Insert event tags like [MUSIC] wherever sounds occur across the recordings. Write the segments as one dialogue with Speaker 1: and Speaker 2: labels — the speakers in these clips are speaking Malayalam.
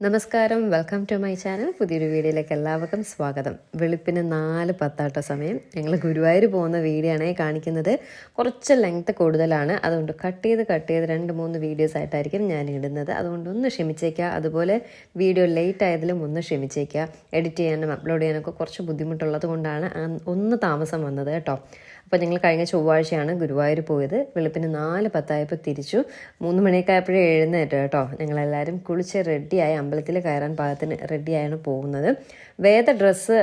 Speaker 1: നമസ്കാരം. വെൽക്കം ടു മൈ ചാനൽ പുതിയൊരു വീഡിയോയിലേക്ക് എല്ലാവർക്കും സ്വാഗതം. വെളുപ്പിന് നാല് പത്താട്ട സമയം. ഞങ്ങൾ ഗുരുവായൂർ പോകുന്ന വീഡിയോ ആണ് കാണിക്കുന്നത്. കുറച്ച് ലെങ്ത് കൂടുതലാണ്. അതുകൊണ്ട് കട്ട് ചെയ്ത് കട്ട് ചെയ്ത് രണ്ട് മൂന്ന് വീഡിയോസ് ആയിട്ടായിരിക്കും ഞാൻ ഇടുന്നത് അതുകൊണ്ട് ഒന്ന് ക്ഷമിച്ചേക്കുക അതുപോലെ വീഡിയോ ലേറ്റ് ആയതിലും ഒന്ന് ക്ഷമിച്ചേക്കുക എഡിറ്റ് ചെയ്യാനും അപ്ലോഡ് ചെയ്യാനൊക്കെ കുറച്ച് ബുദ്ധിമുട്ടുള്ളത് കൊണ്ടാണ് ഒന്ന് താമസം വന്നത് കേട്ടോ. അപ്പോൾ ഞങ്ങൾ കഴിഞ്ഞ ചൊവ്വാഴ്ചയാണ് ഗുരുവായൂർ പോയത്. വെളുപ്പിന് നാല് പത്തായപ്പോൾ തിരിച്ചു. മൂന്ന് മണിയൊക്കെ ആയപ്പോഴേ എഴുന്നേറ്റ് കേട്ടോ. ഞങ്ങളെല്ലാവരും കുളിച്ച് റെഡിയായി അമ്പലത്തിൽ കയറാൻ പാകത്തിന് റെഡിയായാണ് പോകുന്നത്. വേദ ഡ്രസ്സ്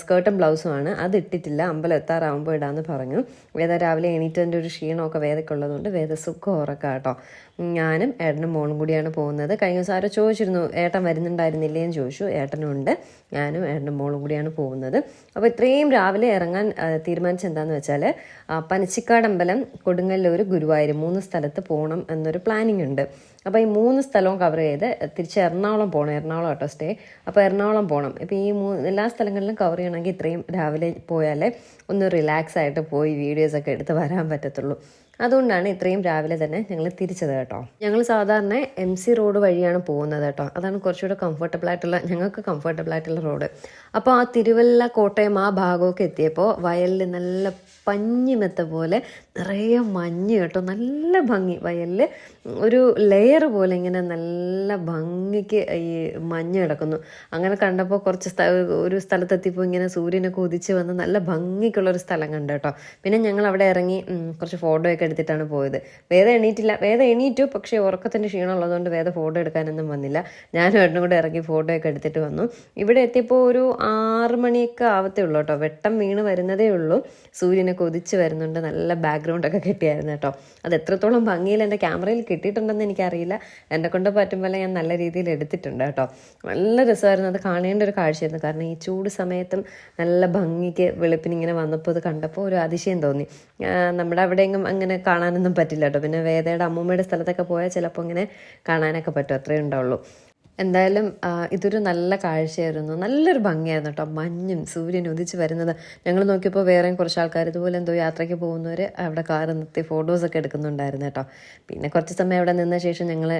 Speaker 1: സ്കേർട്ടും ബ്ലൗസുമാണ് അത് ഇട്ടിട്ടില്ല. അമ്പലം എത്താറാവുമ്പോൾ ഇടാമെന്ന് പറഞ്ഞു. വേദ രാവിലെ എണീറ്റതിന്റെ ഒരു ക്ഷീണമൊക്കെ വേദയ്ക്കുള്ളതുകൊണ്ട് വേദ സുഖം ഉറക്കാം കേട്ടോ. ഞാനും ഏട്ടനും മോളും കൂടിയാണ് പോകുന്നത്. കഴിഞ്ഞ ദിവസം ആരോ ചോദിച്ചിരുന്നു ഏട്ടൻ വരുന്നുണ്ടായിരുന്നില്ലേ? എന്ന് ചോദിച്ചു. ഏട്ടനും ഉണ്ട് ഞാനും ഏട്ടനും മോളും കൂടിയാണ് പോകുന്നത്. അപ്പോൾ ഇത്രയും രാവിലെ ഇറങ്ങാൻ തീരുമാനിച്ചത് എന്താണെന്ന് വെച്ചാൽ പനച്ചിക്കാട് അമ്പലം കൊടുങ്ങല്ലൂർ ഗുരുവായൂർ മൂന്ന് സ്ഥലത്ത് പോകണം എന്നൊരു പ്ലാനിങ് ഉണ്ട്. അപ്പോൾ ഈ മൂന്ന് സ്ഥലവും കവർ ചെയ്ത് തിരിച്ച് എറണാകുളം പോകണം എറണാകുളം ഓട്ടോ സ്റ്റേ അപ്പോൾ എറണാകുളം പോകണം ഇപ്പോൾ ഈ മൂ എല്ലാ സ്ഥലങ്ങളിലും കവർ ചെയ്യണമെങ്കിൽ ഇത്രയും രാവിലെ പോയാലേ ഒന്ന് റിലാക്സ് ആയിട്ട് പോയി വീഡിയോസൊക്കെ എടുത്ത് വരാൻ പറ്റത്തുള്ളൂ. അതുകൊണ്ടാണ് ഇത്രയും രാവിലെ തന്നെ ഞങ്ങൾ തിരിച്ചത് കേട്ടോ. ഞങ്ങൾ സാധാരണ എം സി റോഡ് വഴിയാണ് പോകുന്നത് കേട്ടോ. അതാണ് കുറച്ചുകൂടെ കംഫർട്ടബിൾ ആയിട്ടുള്ള ഞങ്ങൾക്ക് കംഫർട്ടബിൾ ആയിട്ടുള്ള റോഡ് അപ്പോൾ ആ തിരുവല്ല കോട്ടയം ആ ഭാഗമൊക്കെ എത്തിയപ്പോൾ വയലിൽ നല്ല പഞ്ഞിമെത്ത പോലെ നിറയെ മഞ്ഞ് കേട്ടോ നല്ല ഭംഗി. വയലിൽ ഒരു ലെയർ പോലെ ഇങ്ങനെ നല്ല ഭംഗിക്ക് ഈ മഞ്ഞ് കിടക്കുന്നു. അങ്ങനെ കണ്ടപ്പോൾ കുറച്ച് സ്ഥ ഒരു സ്ഥലത്തെത്തിയപ്പോൾ ഇങ്ങനെ സൂര്യനൊക്കെ ഉദിച്ച് വന്ന് നല്ല ഭംഗിക്കുള്ള ഒരു സ്ഥലം കണ്ടു കേട്ടോ. പിന്നെ ഞങ്ങൾ അവിടെ ഇറങ്ങി കുറച്ച് ഫോട്ടോ ഒക്കെ എടുത്തിട്ടാണ് പോയത്. വേദം എണീറ്റില്ല. വേദം എണീറ്റു പക്ഷേ ഉറക്കത്തിന്റെ ക്ഷീണം ഉള്ളതുകൊണ്ട് വേദം ഫോട്ടോ എടുക്കാനൊന്നും വന്നില്ല. ഞാനും ഏട്ടനും കൂടെ ഇറങ്ങി ഫോട്ടോ ഒക്കെ എടുത്തിട്ട് വന്നു. ഇവിടെ എത്തിയപ്പോൾ ഒരു ആറ് മണിയൊക്കെ ആവത്തേ ഉള്ളൂ കേട്ടോ. വെട്ടം വീണ് വരുന്നതേ ഉള്ളൂ. സൂര്യനൊക്കെ ഉദിച്ച് വരുന്നുണ്ട്. നല്ല ബാക്ക്ഗ്രൗണ്ടൊക്കെ കിട്ടിയായിരുന്നു കേട്ടോ. അത് എത്രത്തോളം ഭംഗിയിൽ എന്റെ ക്യാമറയിൽ കിട്ടിയിട്ടുണ്ടെന്ന് എനിക്കറിയില്ല. എന്നെ കൊണ്ട് പോലെ ഞാൻ നല്ല രീതിയിൽ എടുത്തിട്ടുണ്ട് കേട്ടോ. നല്ല രസമായിരുന്നു അത് കാണേണ്ട ഒരു കാഴ്ചയായിരുന്നു. കാരണം ഈ ചൂട് സമയത്തും നല്ല ഭംഗിക്ക് വെളുപ്പിനിങ്ങനെ വന്നപ്പോൾ അത് കണ്ടപ്പോൾ ഒരു അതിശയം തോന്നി. നമ്മുടെ അവിടെയെങ്കിലും അങ്ങനെ കാണാനൊന്നും പറ്റില്ല കേട്ടോ. പിന്നെ വേദയുടെ അമ്മൂമ്മയുടെ സ്ഥലത്തൊക്കെ പോയാൽ ചിലപ്പോൾ ഇങ്ങനെ കാണാനൊക്കെ പറ്റും. അത്രയേ ഉണ്ടാവുള്ളൂ. എന്തായാലും ഇതൊരു നല്ല കാഴ്ചയായിരുന്നു. നല്ലൊരു ഭംഗിയായിരുന്നു കേട്ടോ മഞ്ഞും സൂര്യൻ ഉദിച്ച് വരുന്നത്. ഞങ്ങൾ നോക്കിയപ്പോൾ വേറെയും കുറച്ച് ആൾക്കാർ ഇതുപോലെ എന്തോ യാത്രയ്ക്ക് പോകുന്നവർ അവിടെ കാർ നിർത്തി ഫോട്ടോസൊക്കെ എടുക്കുന്നുണ്ടായിരുന്നു കേട്ടോ പിന്നെ കുറച്ച് സമയം അവിടെ നിന്ന ശേഷം ഞങ്ങൾ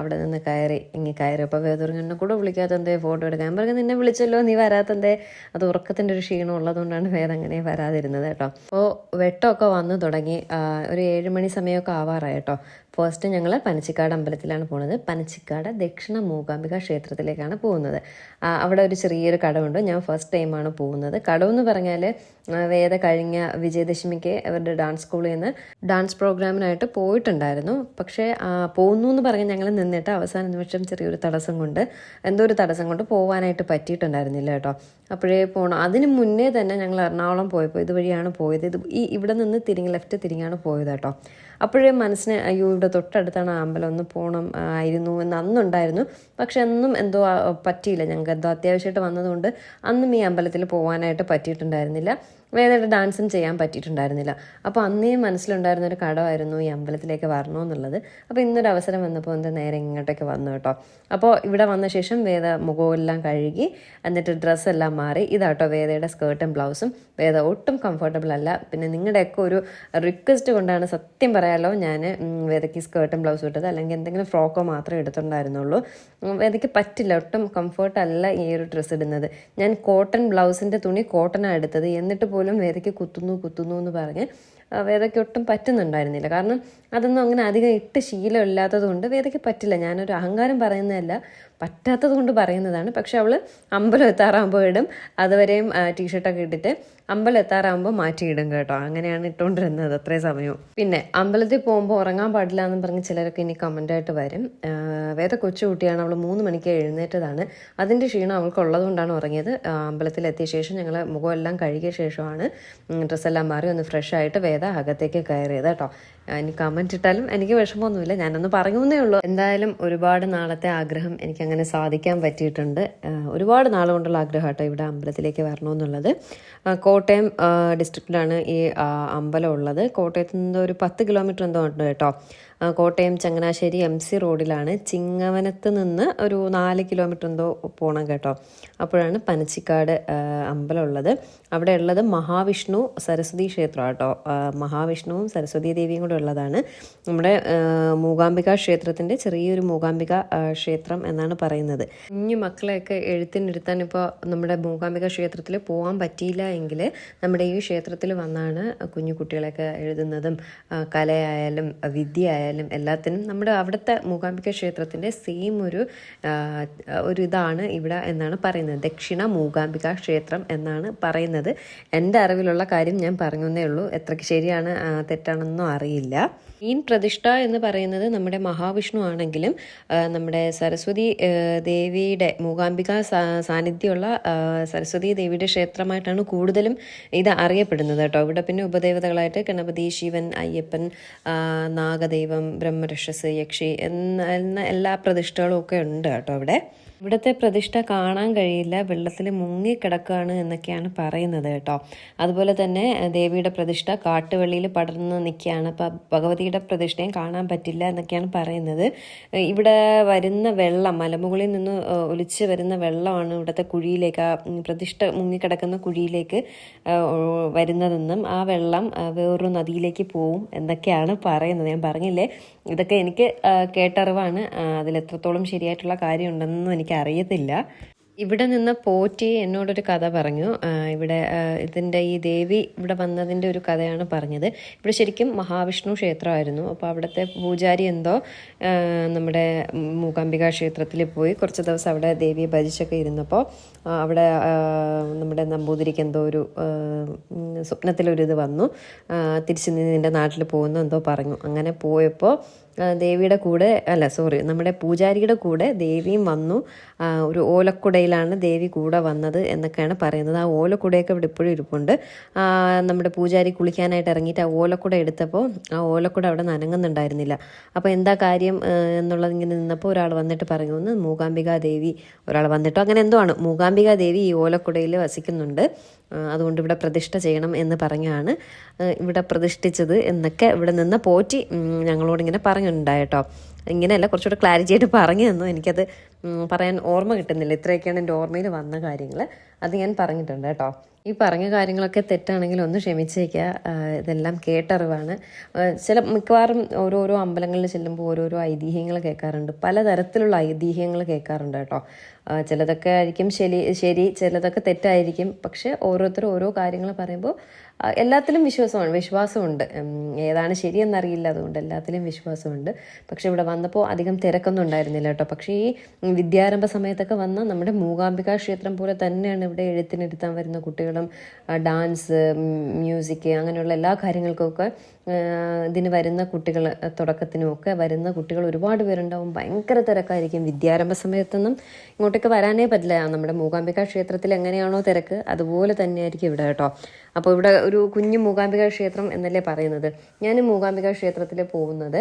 Speaker 1: അവിടെ നിന്ന് കയറി ഇങ്ങനെ കയറി. അപ്പോൾ വേദുറങ്ങണ്ണെ കൂടെ വിളിക്കാത്ത എന്തേ ഫോട്ടോ എടുക്കാൻ? പറഞ്ഞു നിന്നെ വിളിച്ചല്ലോ നീ വരാത്തതേ അത് ഉറക്കത്തിന്റെ ഒരു ക്ഷീണം ഉള്ളതുകൊണ്ടാണ് വേറെ അങ്ങനെ വരാതിരുന്നത് കേട്ടോ അപ്പോൾ വെട്ടമൊക്കെ വന്നു തുടങ്ങി. ഒരു ഏഴ് മണി സമയമൊക്കെ ആവാറായി കേട്ടോ ഫസ്റ്റ് ഞങ്ങൾ പനച്ചിക്കാട് അമ്പലത്തിലാണ് പോകുന്നത് പനച്ചിക്കാട് ദക്ഷിണ മൂകാംബിക ക്ഷേത്രത്തിലേക്കാണ് പോകുന്നത്. അവിടെ ഒരു ചെറിയൊരു കടമുണ്ട് ഞാൻ ഫസ്റ്റ് ടൈമാണ് പോകുന്നത്. കടമെന്ന് പറഞ്ഞാൽ വേദ കഴിഞ്ഞ വിജയദശമിക്ക് അവരുടെ ഡാൻസ് സ്കൂളിൽ നിന്ന് ഡാൻസ് പ്രോഗ്രാമിനായിട്ട് പോയിട്ടുണ്ടായിരുന്നു. പക്ഷേ പോകുന്നു എന്ന് പറഞ്ഞ് ഞങ്ങൾ നിന്നിട്ട് അവസാന നിമിഷം ചെറിയൊരു തടസ്സം കൊണ്ട് എന്തോ ഒരു തടസ്സം കൊണ്ട് പോകാനായിട്ട് പറ്റിയിട്ടുണ്ടായിരുന്നില്ല കേട്ടോ. അപ്പോഴേ പോകണം അതിന് മുന്നേ തന്നെ ഞങ്ങൾ എറണാകുളം പോയപ്പോൾ ഇതുവഴിയാണ് പോയത്. ഇത് ഈ ഇവിടെ നിന്ന് തിരിഞ്ഞ് ലെഫ്റ്റ് തിരിഞ്ഞാണ് പോയത് കേട്ടോ. അപ്പോഴേ മനസ്സിന് അയ്യോ ഇവിടെ തൊട്ടടുത്താണ് അമ്പലം ഒന്ന് പോകണം ആയിരുന്നു എന്ന് അന്നുണ്ടായിരുന്നു. പക്ഷെ അന്നും എന്തോ പറ്റിയില്ല ഞങ്ങൾക്ക്. എന്തോ അത്യാവശ്യമായിട്ട് വന്നതുകൊണ്ട് അന്നും ഈ അമ്പലത്തിൽ പോകാനായിട്ട് പറ്റിയിട്ടുണ്ടായിരുന്നില്ല. വേദയുടെ ഡാൻസും ചെയ്യാൻ പറ്റിയിട്ടുണ്ടായിരുന്നില്ല. അപ്പോൾ അന്നേ മനസ്സിലുണ്ടായിരുന്ന ഒരു കടമായിരുന്നു ഈ അമ്പലത്തിലേക്ക് വരണമെന്നുള്ളത്. അപ്പോൾ ഇന്നൊരു അവസരം വന്നപ്പോൾ എന്താ നേരെ ഇങ്ങോട്ടേക്ക് വന്നു കേട്ടോ. അപ്പോൾ ഇവിടെ വന്ന ശേഷം വേദ മുഖമെല്ലാം കഴുകി എന്നിട്ട് ഡ്രസ്സെല്ലാം മാറി. ഇതാട്ടോ വേദയുടെ സ്കേർട്ടും ബ്ലൗസും വേദ ഒട്ടും കംഫർട്ടബിൾ അല്ല. പിന്നെ നിങ്ങളുടെയൊക്കെ ഒരു റിക്വസ്റ്റ് കൊണ്ടാണ് സത്യം പറയാലോ ഞാൻ വേദയ്ക്ക് സ്കേർട്ടും ബ്ലൗസും ഇട്ടത്. അല്ലെങ്കിൽ എന്തെങ്കിലും ഫ്രോക്കോ മാത്രമേ എടുത്തിട്ടുണ്ടായിരുന്നുള്ളൂ. വേദയ്ക്ക് പറ്റില്ല. ഒട്ടും കംഫർട്ടല്ല ഈ ഒരു ഡ്രസ്സ് ഇടുന്നത്. ഞാൻ കോട്ടൺ ബ്ലൗസിന്റെ തുണി കോട്ടനാണ് എടുത്തത്. എന്നിട്ട് വേദയ്ക്ക് കുത്തുന്നു കുത്തുന്നു എന്ന് പറഞ്ഞ് വേദയ്ക്ക് ഒട്ടും പറ്റുന്നുണ്ടായിരുന്നില്ല. കാരണം അതൊന്നും അങ്ങനെ അധികം ഇട്ട് ശീലമില്ലാത്തത് കൊണ്ട് വേദയ്ക്ക് പറ്റില്ല. ഞാനൊരു അഹങ്കാരം പറയുന്നതല്ല പറ്റാത്തത് കൊണ്ട് പറയുന്നതാണ്. പക്ഷെ അവൾ അമ്പലം എത്താറാകുമ്പോൾ ഇടും. അതുവരെയും ടീഷർട്ടൊക്കെ ഇട്ടിട്ട് അമ്പലം എത്താറാകുമ്പോൾ മാറ്റിയിടും കേട്ടോ. അങ്ങനെയാണ് ഇട്ടുകൊണ്ടിരുന്നത് അത്രയും സമയവും പിന്നെ അമ്പലത്തിൽ പോകുമ്പോൾ ഉറങ്ങാൻ പാടില്ല എന്ന് പറഞ്ഞ് ചിലരൊക്കെ ഇനി കമന്റായിട്ട് വരും. വേദ കൊച്ചുകുട്ടിയാണ്. അവൾ മൂന്ന് മണിക്ക് എഴുന്നേറ്റതാണ്. അതിന്റെ ക്ഷീണം അവൾക്ക് ഉള്ളതുകൊണ്ടാണ് ഉറങ്ങിയത്. അമ്പലത്തിൽ എത്തിയ ശേഷം ഞങ്ങൾ മുഖമെല്ലാം കഴുകിയ ശേഷമാണ് ഡ്രസ്സെല്ലാം മാറി ഒന്ന് ഫ്രഷ് ആയിട്ട് വേദ അകത്തേക്ക് കയറിയത് കേട്ടോ. ഇനി കമന്റ് ഇട്ടാലും എനിക്ക് വിഷമമൊന്നുമില്ല. ഞാനൊന്ന് പറയുന്നേ ഉള്ളൂ. എന്തായാലും ഒരുപാട് നാളത്തെ ആഗ്രഹം എനിക്ക് അങ്ങനെ സാധിക്കാൻ പറ്റിയിട്ടുണ്ട്. ഒരുപാട് നാൾ കൊണ്ടുള്ള ആഗ്രഹം കേട്ടോ ഇവിടെ അമ്പലത്തിലേക്ക് വരണമെന്നുള്ളത്. കോട്ടയം ഡിസ്ട്രിക്റ്റിലാണ് ഈ അമ്പലം ഉള്ളത്. കോട്ടയത്ത് നിന്ന് ഒരു പത്ത് കിലോമീറ്റർ എന്തോ ഉണ്ട് കേട്ടോ. കോട്ടയം ചങ്ങനാശ്ശേരി എം സി റോഡിലാണ് ചിങ്ങവനത്ത് നിന്ന് ഒരു നാല് കിലോമീറ്റർ എന്തോ പോകണം കേട്ടോ. അപ്പോഴാണ് പനച്ചിക്കാട് അമ്പലം ഉള്ളത്. അവിടെ ഉള്ളത് മഹാവിഷ്ണു സരസ്വതി ക്ഷേത്രം കേട്ടോ മഹാവിഷ്ണുവും സരസ്വതി ദേവിയും കൂടെ ഉള്ളതാണ്. നമ്മുടെ മൂകാംബിക ക്ഷേത്രത്തിന്റെ ചെറിയൊരു മൂകാംബിക ക്ഷേത്രം എന്നാണ് പറയുന്നത്. കുഞ്ഞു മക്കളെയൊക്കെ എഴുത്തിനിരുത്താൻ ഇപ്പോൾ നമ്മുടെ മൂകാംബിക ക്ഷേത്രത്തിൽ പോകാൻ പറ്റിയില്ല എങ്കിൽ നമ്മുടെ ഈ ക്ഷേത്രത്തിൽ വന്നാണ് കുഞ്ഞു കുട്ടികളെയൊക്കെ എഴുതുന്നതും കലയായാലും വിദ്യ ആയാലും എല്ലാത്തിനും നമ്മുടെ അവിടുത്തെ മൂകാംബിക ക്ഷേത്രത്തിന്റെ സെയിം ഒരു ഒരു ഇതാണ് ഇവിടെ എന്നാണ് പറയുന്നത്. ദക്ഷിണ മൂകാംബിക ക്ഷേത്രം എന്നാണ് പറയുന്നത്. എന്റെ അറിവിലുള്ള കാര്യം ഞാൻ പറഞ്ഞേ ഉള്ളൂ. എത്രയ്ക്ക് ശരിയാണ് തെറ്റാണെന്നൊന്നും തെറ്റാണെന്നോ അറിയില്ല. മീൻ പ്രതിഷ്ഠ എന്ന് പറയുന്നത് നമ്മുടെ മഹാവിഷ്ണു ആണെങ്കിലും നമ്മുടെ സരസ്വതി ദേവിയുടെ മൂകാംബിക സാന്നിധ്യമുള്ള സരസ്വതി ദേവിയുടെ ക്ഷേത്രമായിട്ടാണ് കൂടുതലും ഇത് അറിയപ്പെടുന്നത് കേട്ടോ. ഇവിടെ പിന്നെ ഉപദേവതകളായിട്ട് ഗണപതി ശിവൻ അയ്യപ്പൻ നാഗദൈവം ബ്രഹ്മരക്ഷസ് യക്ഷി എന്ന എല്ലാ പ്രതിഷ്ഠകളും ഒക്കെ ഉണ്ട് കേട്ടോ ഇവിടെ. ഇവിടുത്തെ പ്രതിഷ്ഠ കാണാൻ കഴിയില്ല. വെള്ളത്തിൽ മുങ്ങിക്കിടക്കുകയാണ് എന്നൊക്കെയാണ് പറയുന്നത് കേട്ടോ. അതുപോലെ തന്നെ ദേവിയുടെ പ്രതിഷ്ഠ കാട്ടുവെള്ളിയിൽ പടർന്ന് നിൽക്കുകയാണ്. അപ്പം ഭഗവതിയുടെ പ്രതിഷ്ഠയും കാണാൻ പറ്റില്ല എന്നൊക്കെയാണ് പറയുന്നത്. ഇവിടെ വരുന്ന വെള്ളം മലമുകളിൽ നിന്ന് ഒലിച്ച് വരുന്ന വെള്ളമാണ് ഇവിടുത്തെ കുഴിയിലേക്ക് ആ പ്രതിഷ്ഠ മുങ്ങിക്കിടക്കുന്ന കുഴിയിലേക്ക് വരുന്നതെന്നും ആ വെള്ളം വേറൊരു നദിയിലേക്ക് പോവും എന്നൊക്കെയാണ് പറയുന്നത്. ഞാൻ പറഞ്ഞില്ലേ? ഇതൊക്കെ എനിക്ക് കേട്ടറിവാണ്. അതിൽ എത്രത്തോളം ശരിയായിട്ടുള്ള കാര്യമുണ്ടെന്നും എനിക്ക് അറിയത്തില്ല ഇവിടെ നിന്ന് പോറ്റി എന്നോടൊരു കഥ പറഞ്ഞു. ഇവിടെ ഇതിന്റെ ഈ ദേവി ഇവിടെ വന്നതിന്റെ ഒരു കഥയാണ് പറഞ്ഞത്. ഇവിടെ ശരിക്കും മഹാവിഷ്ണു ക്ഷേത്രമായിരുന്നു. അപ്പോൾ അവിടുത്തെ പൂജാരി എന്തോ നമ്മുടെ മൂകാംബിക ക്ഷേത്രത്തിൽ പോയി കുറച്ച് ദിവസം അവിടെ ദേവിയെ ഭജിച്ചൊക്കെ ഇരുന്നപ്പോൾ അവിടെ നമ്മുടെ നമ്പൂതിരിക്ക് എന്തോ ഒരു സ്വപ്നത്തിലൊരിത് വന്നു. തിരിച്ച് നിന്റെ നാട്ടിൽ പോകുന്നു എന്തോ പറഞ്ഞു. അങ്ങനെ പോയപ്പോൾ ദേവിയുടെ കൂടെ അല്ല സോറി നമ്മുടെ പൂജാരിയുടെ കൂടെ ദേവിയും വന്നു. ഒരു ഓലക്കുടയിലാണ് ദേവി കൂടെ വന്നത് എന്നൊക്കെയാണ് പറയുന്നത്. ആ ഓലക്കുടയൊക്കെ ഇവിടെ ഇപ്പോഴും ഇരിപ്പുണ്ട്. നമ്മുടെ പൂജാരി കുളിക്കാനായിട്ട് ഇറങ്ങിയിട്ട് ആ ഓലക്കുട എടുത്തപ്പോൾ ആ ഓലക്കുട അവിടെ നനങ്ങുന്നുണ്ടായിരുന്നില്ല. അപ്പോൾ എന്താ കാര്യം എന്നുള്ളത് ഇങ്ങനെ നിന്നപ്പോൾ ഒരാൾ വന്നിട്ട് പറഞ്ഞു ഒന്ന് മൂകാംബിക ദേവി ഒരാൾ വന്നിട്ടോ. അങ്ങനെ എന്തോ ആണ്. മൂകാംബിക ദേവി ഈ ഓലക്കുടയിൽ വസിക്കുന്നുണ്ട്. അതുകൊണ്ട് ഇവിടെ പ്രതിഷ്ഠ ചെയ്യണം എന്ന് പറഞ്ഞാണ് ഇവിടെ പ്രതിഷ്ഠിച്ചത് എന്നൊക്കെ ഇവിടെ നിന്ന് പോറ്റി ഞങ്ങളോടിങ്ങനെ ഞങ്ങളോട് പറഞ്ഞിട്ടുണ്ടായിട്ടോ. ഇങ്ങനെയല്ല കുറച്ചുകൂടെ ക്ലാരിറ്റി ആയിട്ട് പറഞ്ഞു തന്നു. എനിക്കത് പറയാൻ ഓർമ്മ കിട്ടുന്നില്ല. ഇത്രയൊക്കെയാണ് എന്റെ ഓർമ്മയിൽ വന്ന കാര്യങ്ങൾ അത് ഞാൻ പറഞ്ഞിട്ടുണ്ട് കേട്ടോ. ഈ പറഞ്ഞ കാര്യങ്ങളൊക്കെ തെറ്റാണെങ്കിൽ ഒന്ന് ക്ഷമിച്ചേക്കുക. ഇതെല്ലാം കേട്ടറിവാണ്. ചില മിക്കവാറും ഓരോരോ അമ്പലങ്ങളിൽ ചെല്ലുമ്പോൾ ഓരോരോ ഐതിഹ്യങ്ങൾ കേൾക്കാറുണ്ട്. പലതരത്തിലുള്ള ഐതിഹ്യങ്ങൾ കേൾക്കാറുണ്ട് കേട്ടോ. ചിലതൊക്കെ ആയിരിക്കും ശരി ശരി ചിലതൊക്കെ തെറ്റായിരിക്കും. പക്ഷെ ഓരോരുത്തരും ഓരോ കാര്യങ്ങൾ പറയുമ്പോൾ എല്ലാത്തിലും വിശ്വാസമാണ് വിശ്വാസമുണ്ട്. ഏതാണ് ശരിയെന്നറിയില്ല അതുകൊണ്ട് എല്ലാത്തിലും വിശ്വാസമുണ്ട്. പക്ഷെ ഇവിടെ വന്നപ്പോൾ അധികം തിരക്കൊന്നും ഉണ്ടായിരുന്നില്ല കേട്ടോ. പക്ഷേ ഈ വിദ്യാരംഭ സമയത്തൊക്കെ വന്ന നമ്മുടെ മൂകാംബിക ക്ഷേത്രം പോലെ തന്നെയാണ് ഇവിടെ എഴുത്തിനിരുത്താൻ വരുന്ന കുട്ടികളും ഡാൻസ് മ്യൂസിക് അങ്ങനെയുള്ള എല്ലാ കാര്യങ്ങൾക്കൊക്കെ ഇതിന് വരുന്ന കുട്ടികൾ തുടക്കത്തിനുമൊക്കെ വരുന്ന കുട്ടികൾ ഒരുപാട് പേരുണ്ടാവും. ഭയങ്കര തിരക്കായിരിക്കും. വിദ്യാരംഭ സമയത്തൊന്നും ഇങ്ങോട്ടേക്ക് വരാനേ പറ്റില്ല. നമ്മുടെ മൂകാംബിക ക്ഷേത്രത്തിൽ എങ്ങനെയാണോ തിരക്ക് അതുപോലെ തന്നെയായിരിക്കും ഇവിടെ കേട്ടോ. അപ്പോൾ ഇവിടെ ഒരു കുഞ്ഞു മൂകാംബിക ക്ഷേത്രം എന്നല്ലേ പറയുന്നത്. ഞാൻ മൂകാംബിക ക്ഷേത്രത്തിൽ പോകുന്നത്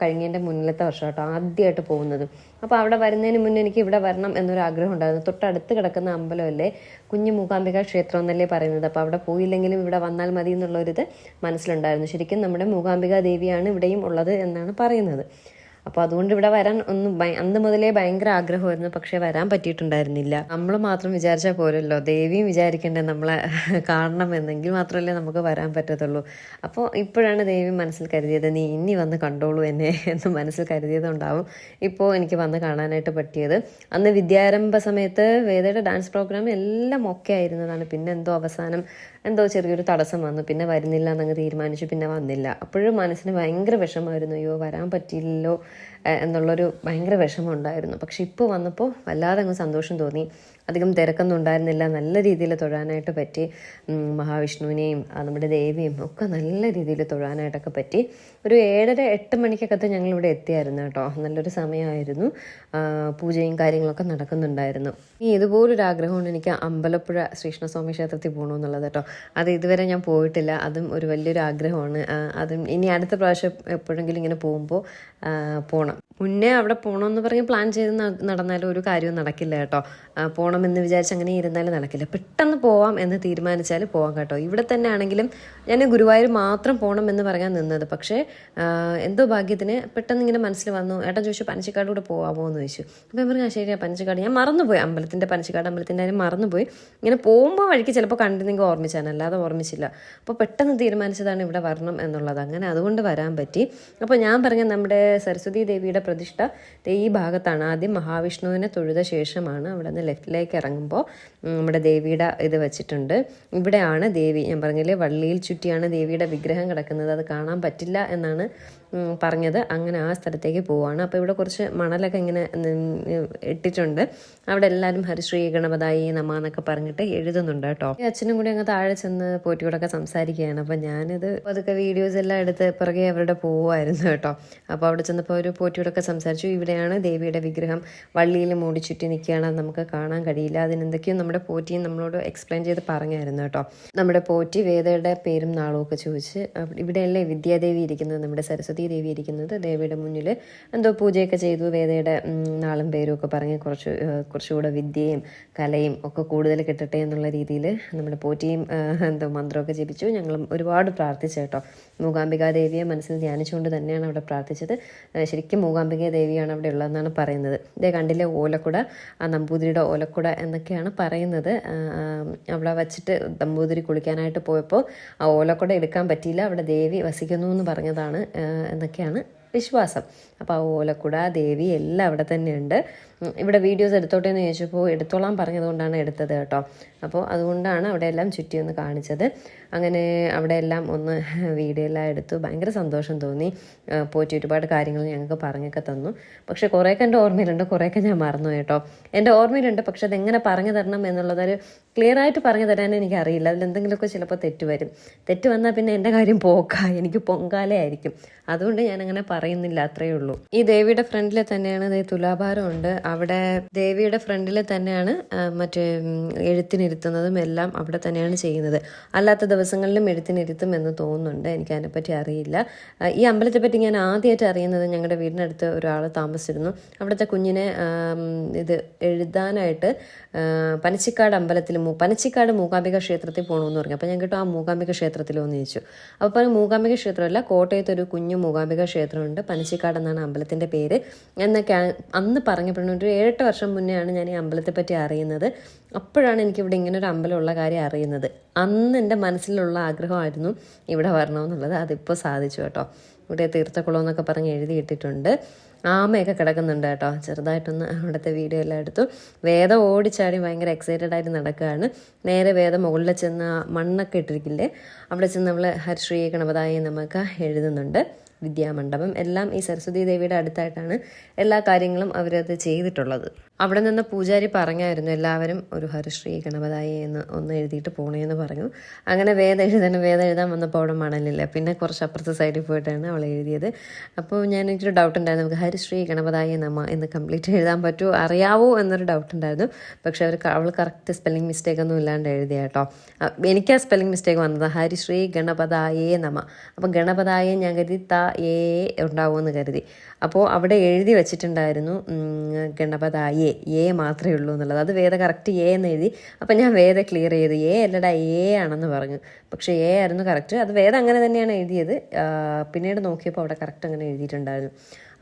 Speaker 1: കഴിഞ്ഞതിന്റെ മുന്നിലത്തെ വർഷം കേട്ടോ ആദ്യമായിട്ട് പോകുന്നത്. അപ്പോൾ അവിടെ വരുന്നതിന് മുന്നേ എനിക്ക് ഇവിടെ വരണം എന്നൊരു ആഗ്രഹം ഉണ്ടായിരുന്നു. തൊട്ടടുത്ത് കിടക്കുന്ന അമ്പലമല്ലേ കുഞ്ഞു മൂകാംബിക ക്ഷേത്രം എന്നല്ലേ പറയുന്നത്. അപ്പോൾ അവിടെ പോയില്ലെങ്കിലും ഇവിടെ വന്നാൽ മതി എന്നുള്ളൊരിത് മനസ്സിലുണ്ടായിരുന്നു. ശരിക്കും നമ്മുടെ മൂകാംബിക ദേവിയാണ് ഇവിടെയും ഉള്ളത് എന്നാണ് പറയുന്നത്. അപ്പോൾ അതുകൊണ്ട് ഇവിടെ വരാൻ ഒന്ന് അന്ന് മുതലേ ഭയങ്കര ആഗ്രഹമായിരുന്നു പക്ഷേ വരാൻ പറ്റിയിട്ടുണ്ടായിരുന്നില്ല. നമ്മൾ മാത്രം വിചാരിച്ചാൽ പോരല്ലോ. ദേവിയും വിചാരിക്കേണ്ടത് നമ്മളെ [LAUGHS] കാണണമെന്നെങ്കിൽ മാത്രമല്ലേ നമുക്ക് വരാൻ പറ്റത്തുള്ളൂ. അപ്പോൾ ഇപ്പോഴാണ് ദേവി മനസ്സിൽ കരുതിയത് നീ ഇനി വന്ന് കണ്ടോളൂ എന്നെ [LAUGHS] എന്ന് മനസ്സിൽ കരുതിയതുണ്ടാവും. ഇപ്പോൾ എനിക്ക് വന്ന് കാണാനായിട്ട് പറ്റിയത്. അന്ന് വിദ്യാരംഭ സമയത്ത് വേദയുടെ ഡാൻസ് പ്രോഗ്രാം എല്ലാം ഒക്കെ ആയിരുന്നതാണ്. പിന്നെ എന്തോ അവസാനം എന്തോ ചെറിയൊരു തടസ്സം വന്നു. പിന്നെ വരുന്നില്ല എന്നങ്ങ് തീരുമാനിച്ചു. പിന്നെ വന്നില്ല. അപ്പോഴും മനസ്സിന് ഭയങ്കര വിഷമമായിരുന്നു. അയ്യോ വരാൻ പറ്റിയില്ലല്ലോ എന്നുള്ളൊരു ഭയങ്കര വിഷമം ഉണ്ടായിരുന്നു പക്ഷെ ഇപ്പോൾ വന്നപ്പോൾ വല്ലാതെ അങ്ങ് സന്തോഷം തോന്നി. അധികം തിരക്കൊന്നും ഉണ്ടായിരുന്നില്ല. നല്ല രീതിയിൽ തൊഴാനായിട്ട് പറ്റി. മഹാവിഷ്ണുവിനെയും നമ്മുടെ ദേവിയും ഒക്കെ നല്ല രീതിയിൽ തൊഴാനായിട്ടൊക്കെ പറ്റി. ഒരു ഏഴര എട്ട് മണിക്കകത്ത് ഞങ്ങൾ ഇവിടെ എത്തിയായിരുന്നു കേട്ടോ. നല്ലൊരു സമയമായിരുന്നു. പൂജയും കാര്യങ്ങളൊക്കെ നടക്കുന്നുണ്ടായിരുന്നു. ഇനി ഇതുപോലൊരു ആഗ്രഹമുണ്ട് എനിക്ക് അമ്പലപ്പുഴ ശ്രീകൃഷ്ണസ്വാമി ക്ഷേത്രത്തിൽ പോകണമെന്നുള്ളത് കേട്ടോ. അത് ഇതുവരെ ഞാൻ പോയിട്ടില്ല. അതും ഒരു വലിയൊരു ആഗ്രഹമാണ്. അതും ഇനി അടുത്ത പ്രാവശ്യം എപ്പോഴെങ്കിലും ഇങ്ങനെ പോകുമ്പോൾ പോകണം മുന്നേ അവിടെ പോകണമെന്ന് പറഞ്ഞ് പ്ലാൻ ചെയ്ത് നടന്നാലും ഒരു കാര്യവും നടക്കില്ല കേട്ടോ. പോകണമെന്ന് വിചാരിച്ച് അങ്ങനെ ഇരുന്നാലും നടക്കില്ല. പെട്ടെന്ന് പോവാം എന്ന് തീരുമാനിച്ചാൽ പോവാം കേട്ടോ. ഇവിടെ തന്നെ ആണെങ്കിലും ഞാൻ ഗുരുവായൂർ മാത്രം പോകണം എന്ന് പറയാൻ നിന്നത്. പക്ഷേ എന്തോ ഭാഗ്യത്തിന് പെട്ടെന്ന് ഇങ്ങനെ മനസ്സിൽ വന്നു. ഏട്ടൻ ചോദിച്ചു പനച്ചിക്കാട് കൂടെ പോവാമോ? എന്ന് ചോദിച്ചു. അപ്പോൾ ഞാൻ പറഞ്ഞു "ആ, ശരിയാ പനച്ചിക്കാട്. ഞാൻ മറന്നുപോയി. അമ്പലത്തിന്റെ പനച്ചിക്കാട് അമ്പലത്തിന്റെ കാര്യം മറന്നുപോയി. ഇങ്ങനെ പോകുമ്പോൾ വഴിക്ക് ചിലപ്പോൾ കണ്ടിരുന്നെങ്കിൽ ഓർമ്മിച്ചാണ്. അല്ലാതെ ഓർമ്മിച്ചില്ല. അപ്പോൾ പെട്ടെന്ന് തീരുമാനിച്ചതാണ് ഇവിടെ വരണം എന്നുള്ളത്. അങ്ങനെ അതുകൊണ്ട് വരാൻ പറ്റി. അപ്പോൾ ഞാൻ പറഞ്ഞ നമ്മുടെ സരസ്വതി ദേവിയുടെ പ്രതിഷ്ഠ ഈ ഭാഗത്താണ്. ആദ്യം മഹാവിഷ്ണുവിനെ തൊഴുത ശേഷമാണ് അവിടെ നിന്ന് ലെഫ്റ്റിലേക്ക് ഇറങ്ങുമ്പോൾ നമ്മുടെ ദേവിയുടെ ഇത് വെച്ചിട്ടുണ്ട്. ഇവിടെയാണ് ദേവി. ഞാൻ പറഞ്ഞില്ലേ വള്ളിയിൽ ചുറ്റിയാണ് ദേവിയുടെ വിഗ്രഹം കിടക്കുന്നത്. അത് കാണാൻ പറ്റില്ല എന്നാണ് പറഞ്ഞത്. അങ്ങനെ ആ സ്ഥലത്തേക്ക് പോവാണ്. അപ്പോൾ ഇവിടെ കുറച്ച് മണലൊക്കെ ഇങ്ങനെ ഇട്ടിട്ടുണ്ട്. അവിടെ എല്ലാവരും ഹരിശ്രീ ഗണപതായി നമ എന്നൊക്കെ പറഞ്ഞിട്ട് എഴുതുന്നുണ്ട് കേട്ടോ. അച്ഛനും കൂടി അങ്ങ് താഴെ ചെന്ന് പോറ്റിയോടൊക്കെ സംസാരിക്കുകയാണ്. അപ്പോൾ ഞാനിത് അതൊക്കെ വീഡിയോസ് എല്ലാം എടുത്ത് പുറകെ അവരുടെ പോവായിരുന്നു കേട്ടോ. അപ്പോൾ അവിടെ ചെന്നപ്പോൾ ഒരു പോറ്റിയോടൊക്കെ സംസാരിച്ചു. ഇവിടെയാണ് ദേവിയുടെ വിഗ്രഹം. വള്ളിയിൽ മൂടി ചുറ്റി നിൽക്കുകയാണ്. നമുക്ക് കാണാൻ കഴിയില്ല. അതിനെന്തൊക്കെയോ നമ്മുടെ പോറ്റിയും നമ്മളോട് എക്സ്പ്ലെയിൻ ചെയ്ത് പറഞ്ഞായിരുന്നു കേട്ടോ. നമ്മുടെ പോറ്റി വേദയുടെ പേരും നാളും ഒക്കെ ചോദിച്ച് ഇവിടെയല്ലേ വിദ്യാദേവി ഇരിക്കുന്നത്? നമ്മുടെ സരസ്വതി ദേവി ഇരിക്കുന്നത് ദേവിയുടെ മുന്നിൽ. എന്തോ പൂജയൊക്കെ ചെയ്തു. വേദയുടെ നാളും പേരും ഒക്കെ പറഞ്ഞ് കുറച്ച് കുറച്ചുകൂടെ വിദ്യയും കലയും ഒക്കെ കൂടുതൽ കിട്ടട്ടെ എന്നുള്ള രീതിയിൽ നമ്മുടെ പോറ്റിയും എന്തോ മന്ത്രമൊക്കെ ജപിച്ചു. ഞങ്ങളും ഒരുപാട് പ്രാർത്ഥിച്ചു കേട്ടോ. മൂകാംബിക ദേവിയെ മനസ്സിൽ ധ്യാനിച്ചുകൊണ്ട് തന്നെയാണ് അവിടെ പ്രാർത്ഥിച്ചത്. ശരിക്കും മൂകാംബിക ദേവിയാണ് അവിടെ ഉള്ളതെന്നാണ് പറയുന്നത്. ഇതേ കണ്ടില്ലേ ഓലക്കുട? ആ നമ്പൂതിരിയുടെ ഓലക്കുട എന്നൊക്കെയാണ് പറയുന്നത്. അവിടെ വച്ചിട്ട് നമ്പൂതിരി കുളിക്കാനായിട്ട് പോയപ്പോൾ ആ ഓലക്കുട എടുക്കാൻ പറ്റിയില്ല അവിടെ ദേവി വസിക്കുന്നു എന്ന് പറഞ്ഞതാണ് എന്നൊക്കെയാണ് വിശ്വാസം. അപ്പോൾ ആ ഓലക്കുട ദേവി എല്ലാം അവിടെ തന്നെയുണ്ട്. ഇവിടെ വീഡിയോസ് എടുത്തോട്ടെ എന്ന് ചോദിച്ചപ്പോൾ എടുത്തോളാൻ പറഞ്ഞതുകൊണ്ടാണ് എടുത്തത് കേട്ടോ. അപ്പോൾ അതുകൊണ്ടാണ് അവിടെ എല്ലാം ചുറ്റി ഒന്ന് കാണിച്ചത്. അങ്ങനെ അവിടെ എല്ലാം ഒന്ന് [LAUGHS] വീഡിയോ എല്ലാം എടുത്തു. ഭയങ്കര സന്തോഷം തോന്നി. പോറ്റി ഒരുപാട് കാര്യങ്ങൾ ഞങ്ങൾക്ക് പറഞ്ഞൊക്കെ തന്നു. പക്ഷെ കുറേയൊക്കെ എന്റെ ഓർമ്മയിലുണ്ട് കുറേയൊക്കെ ഞാൻ മറന്നു കേട്ടോ. എന്റെ ഓർമ്മയിലുണ്ട് പക്ഷെ അതെങ്ങനെ പറഞ്ഞു തരണം എന്നുള്ളതൊരു ക്ലിയർ ആയിട്ട് പറഞ്ഞു തരാൻ എനിക്കറിയില്ല. അതിലെന്തെങ്കിലുമൊക്കെ ചിലപ്പോൾ തെറ്റ് വരും. തെറ്റ് വന്നാൽ പിന്നെ എന്റെ കാര്യം പോക്ക. എനിക്ക് പൊങ്കാലയായിരിക്കും. അതുകൊണ്ട് ഞാനങ്ങനെ പറയുന്നില്ല അത്രയേ ഉള്ളൂ. ഈ ദേവിയുടെ ഫ്രണ്ടിൽ തന്നെയാണ് തുലാഭാരം ഉണ്ട് അവിടെ ദേവിയുടെ ഫ്രണ്ടിൽ തന്നെയാണ് മറ്റേ എഴുത്തിനിരുത്തുന്നതും എല്ലാം അവിടെ തന്നെയാണ് ചെയ്യുന്നത്. അല്ലാത്ത ദിവസങ്ങളിലും എഴുത്തിനിരുത്തും എന്ന് തോന്നുന്നുണ്ട്. എനിക്ക് അതിനെപ്പറ്റി അറിയില്ല. ഈ അമ്പലത്തെ പറ്റി ഞാൻ ആദ്യമായിട്ട് അറിയുന്നത് ഞങ്ങളുടെ വീടിനടുത്ത് ഒരാൾ താമസിച്ചിരുന്നു. അവിടുത്തെ കുഞ്ഞിനെ ഇത് എഴുതാനായിട്ട് പനച്ചിക്കാട് അമ്പലത്തിൽ പനച്ചിക്കാട് മൂകാംബിക ക്ഷേത്രത്തിൽ പോകണമെന്ന് പറഞ്ഞു. അപ്പോൾ ഞാൻ കേട്ടോ ആ മൂകാംബിക ക്ഷേത്രത്തിലോ എന്ന് ചോദിച്ചു. അപ്പോൾ മൂകാംബിക ക്ഷേത്രമല്ല കോട്ടയത്ത് ഒരു കുഞ്ഞു മൂകാംബിക ക്ഷേത്രമുണ്ട്. പനച്ചിക്കാട് എന്നാണ് അമ്പലത്തിന്റെ പേര് എന്നൊക്കെ അന്ന് പറഞ്ഞപ്പോഴാണ് ഒരു ഏഴെട്ട് വർഷം മുന്നെയാണ് ഞാൻ ഈ അമ്പലത്തെ പറ്റി അറിയുന്നത്. അപ്പോഴാണ് എനിക്കിവിടെ ഇങ്ങനെ ഒരു അമ്പലമുള്ള കാര്യം അറിയുന്നത്. അന്ന് എന്റെ മനസ്സിലുള്ള ആഗ്രഹമായിരുന്നു ഇവിടെ വരണമെന്നുള്ളത്. അതിപ്പോൾ സാധിച്ചു കേട്ടോ. ഇവിടെ തീർത്ഥക്കുളം എന്നൊക്കെ പറഞ്ഞ് എഴുതിയിട്ടിട്ടുണ്ട്. ആമയൊക്കെ കിടക്കുന്നുണ്ട് കേട്ടോ. ചെറുതായിട്ടൊന്ന് അവിടുത്തെ വീഡിയോ എല്ലാം എടുത്തു. വേദം ഓടിച്ചാടി ഭയങ്കര എക്സൈറ്റഡ് ആയിട്ട് നടക്കുകയാണ്. നേരെ വേദം മുകളിൽ ചെന്ന് മണ്ണൊക്കെ ഇട്ടിരിക്കില്ലേ? അവിടെ ചെന്ന് നമ്മൾ ഹരിശ്രീ ഗണപതായി നമുക്ക് എഴുതുന്നുണ്ട്. വിദ്യാമണ്ഡപം. എല്ലാം ഈ സരസ്വതി ദേവിയുടെ അടുത്തായിട്ടാണ് എല്ലാ കാര്യങ്ങളും അവരത് ചെയ്തിട്ടുള്ളത്. അവിടെ നിന്ന് പൂജാരി പറഞ്ഞായിരുന്നു എല്ലാവരും ഒരു ഹരിശ്രീ ഗണപതായി എന്ന് ഒന്ന് എഴുതിയിട്ട് പോണേന്ന് പറഞ്ഞു. അങ്ങനെ വേദം എഴുതാൻ വേദ എഴുതാൻ വന്നപ്പോൾ അവിടെ മണലില്ല. പിന്നെ കുറച്ച് അപ്പുറത്തെ സൈഡിൽ പോയിട്ടാണ് അവൾ എഴുതിയത്. അപ്പോൾ ഞാൻ എനിക്കൊരു ഡൗട്ട് ഉണ്ടായിരുന്നു. നമുക്ക് ഹരിശ്രീ ഗണപതായി നമ്മ എന്ന് കംപ്ലീറ്റ് എഴുതാൻ പറ്റുമോ അറിയാവോ? എന്നൊരു ഡൗട്ട് ഉണ്ടായിരുന്നു. പക്ഷെ അവർ അവൾ കറക്റ്റ് സ്പെല്ലിംഗ് മിസ്റ്റേക്ക് ഒന്നും ഇല്ലാണ്ട് എഴുതിയ കേട്ടോ. എനിക്ക് ആ സ്പെല്ലിംഗ് മിസ്റ്റേക്ക് വന്നത്. ഹരിശ്രീ ഗണപതായേ നമ അപ്പം ഗണപതായെ ഞാൻ കരുതി ത ഏ ഉണ്ടാവുമെന്ന് കരുതി. അപ്പോൾ അവിടെ എഴുതി വെച്ചിട്ടുണ്ടായിരുന്നു ഗണപത ഗണപതായേ ഏ മാത്രമേ ഉള്ളൂ എന്നുള്ളത്. അത് വേദ കറക്റ്റ് ഏ എന്ന് എഴുതി. അപ്പം ഞാൻ വേദ ക്ലിയർ ചെയ്തു. ഏ അല്ലടാ ഏ ആണെന്ന് പറഞ്ഞു. പക്ഷേ ഏ ആയിരുന്നു കറക്റ്റ് അത് വേദ അങ്ങനെ തന്നെയാണ് എഴുതിയത്. പിന്നീട് നോക്കിയപ്പോൾ അവിടെ കറക്റ്റ് അങ്ങനെ എഴുതിയിട്ടുണ്ടായിരുന്നു.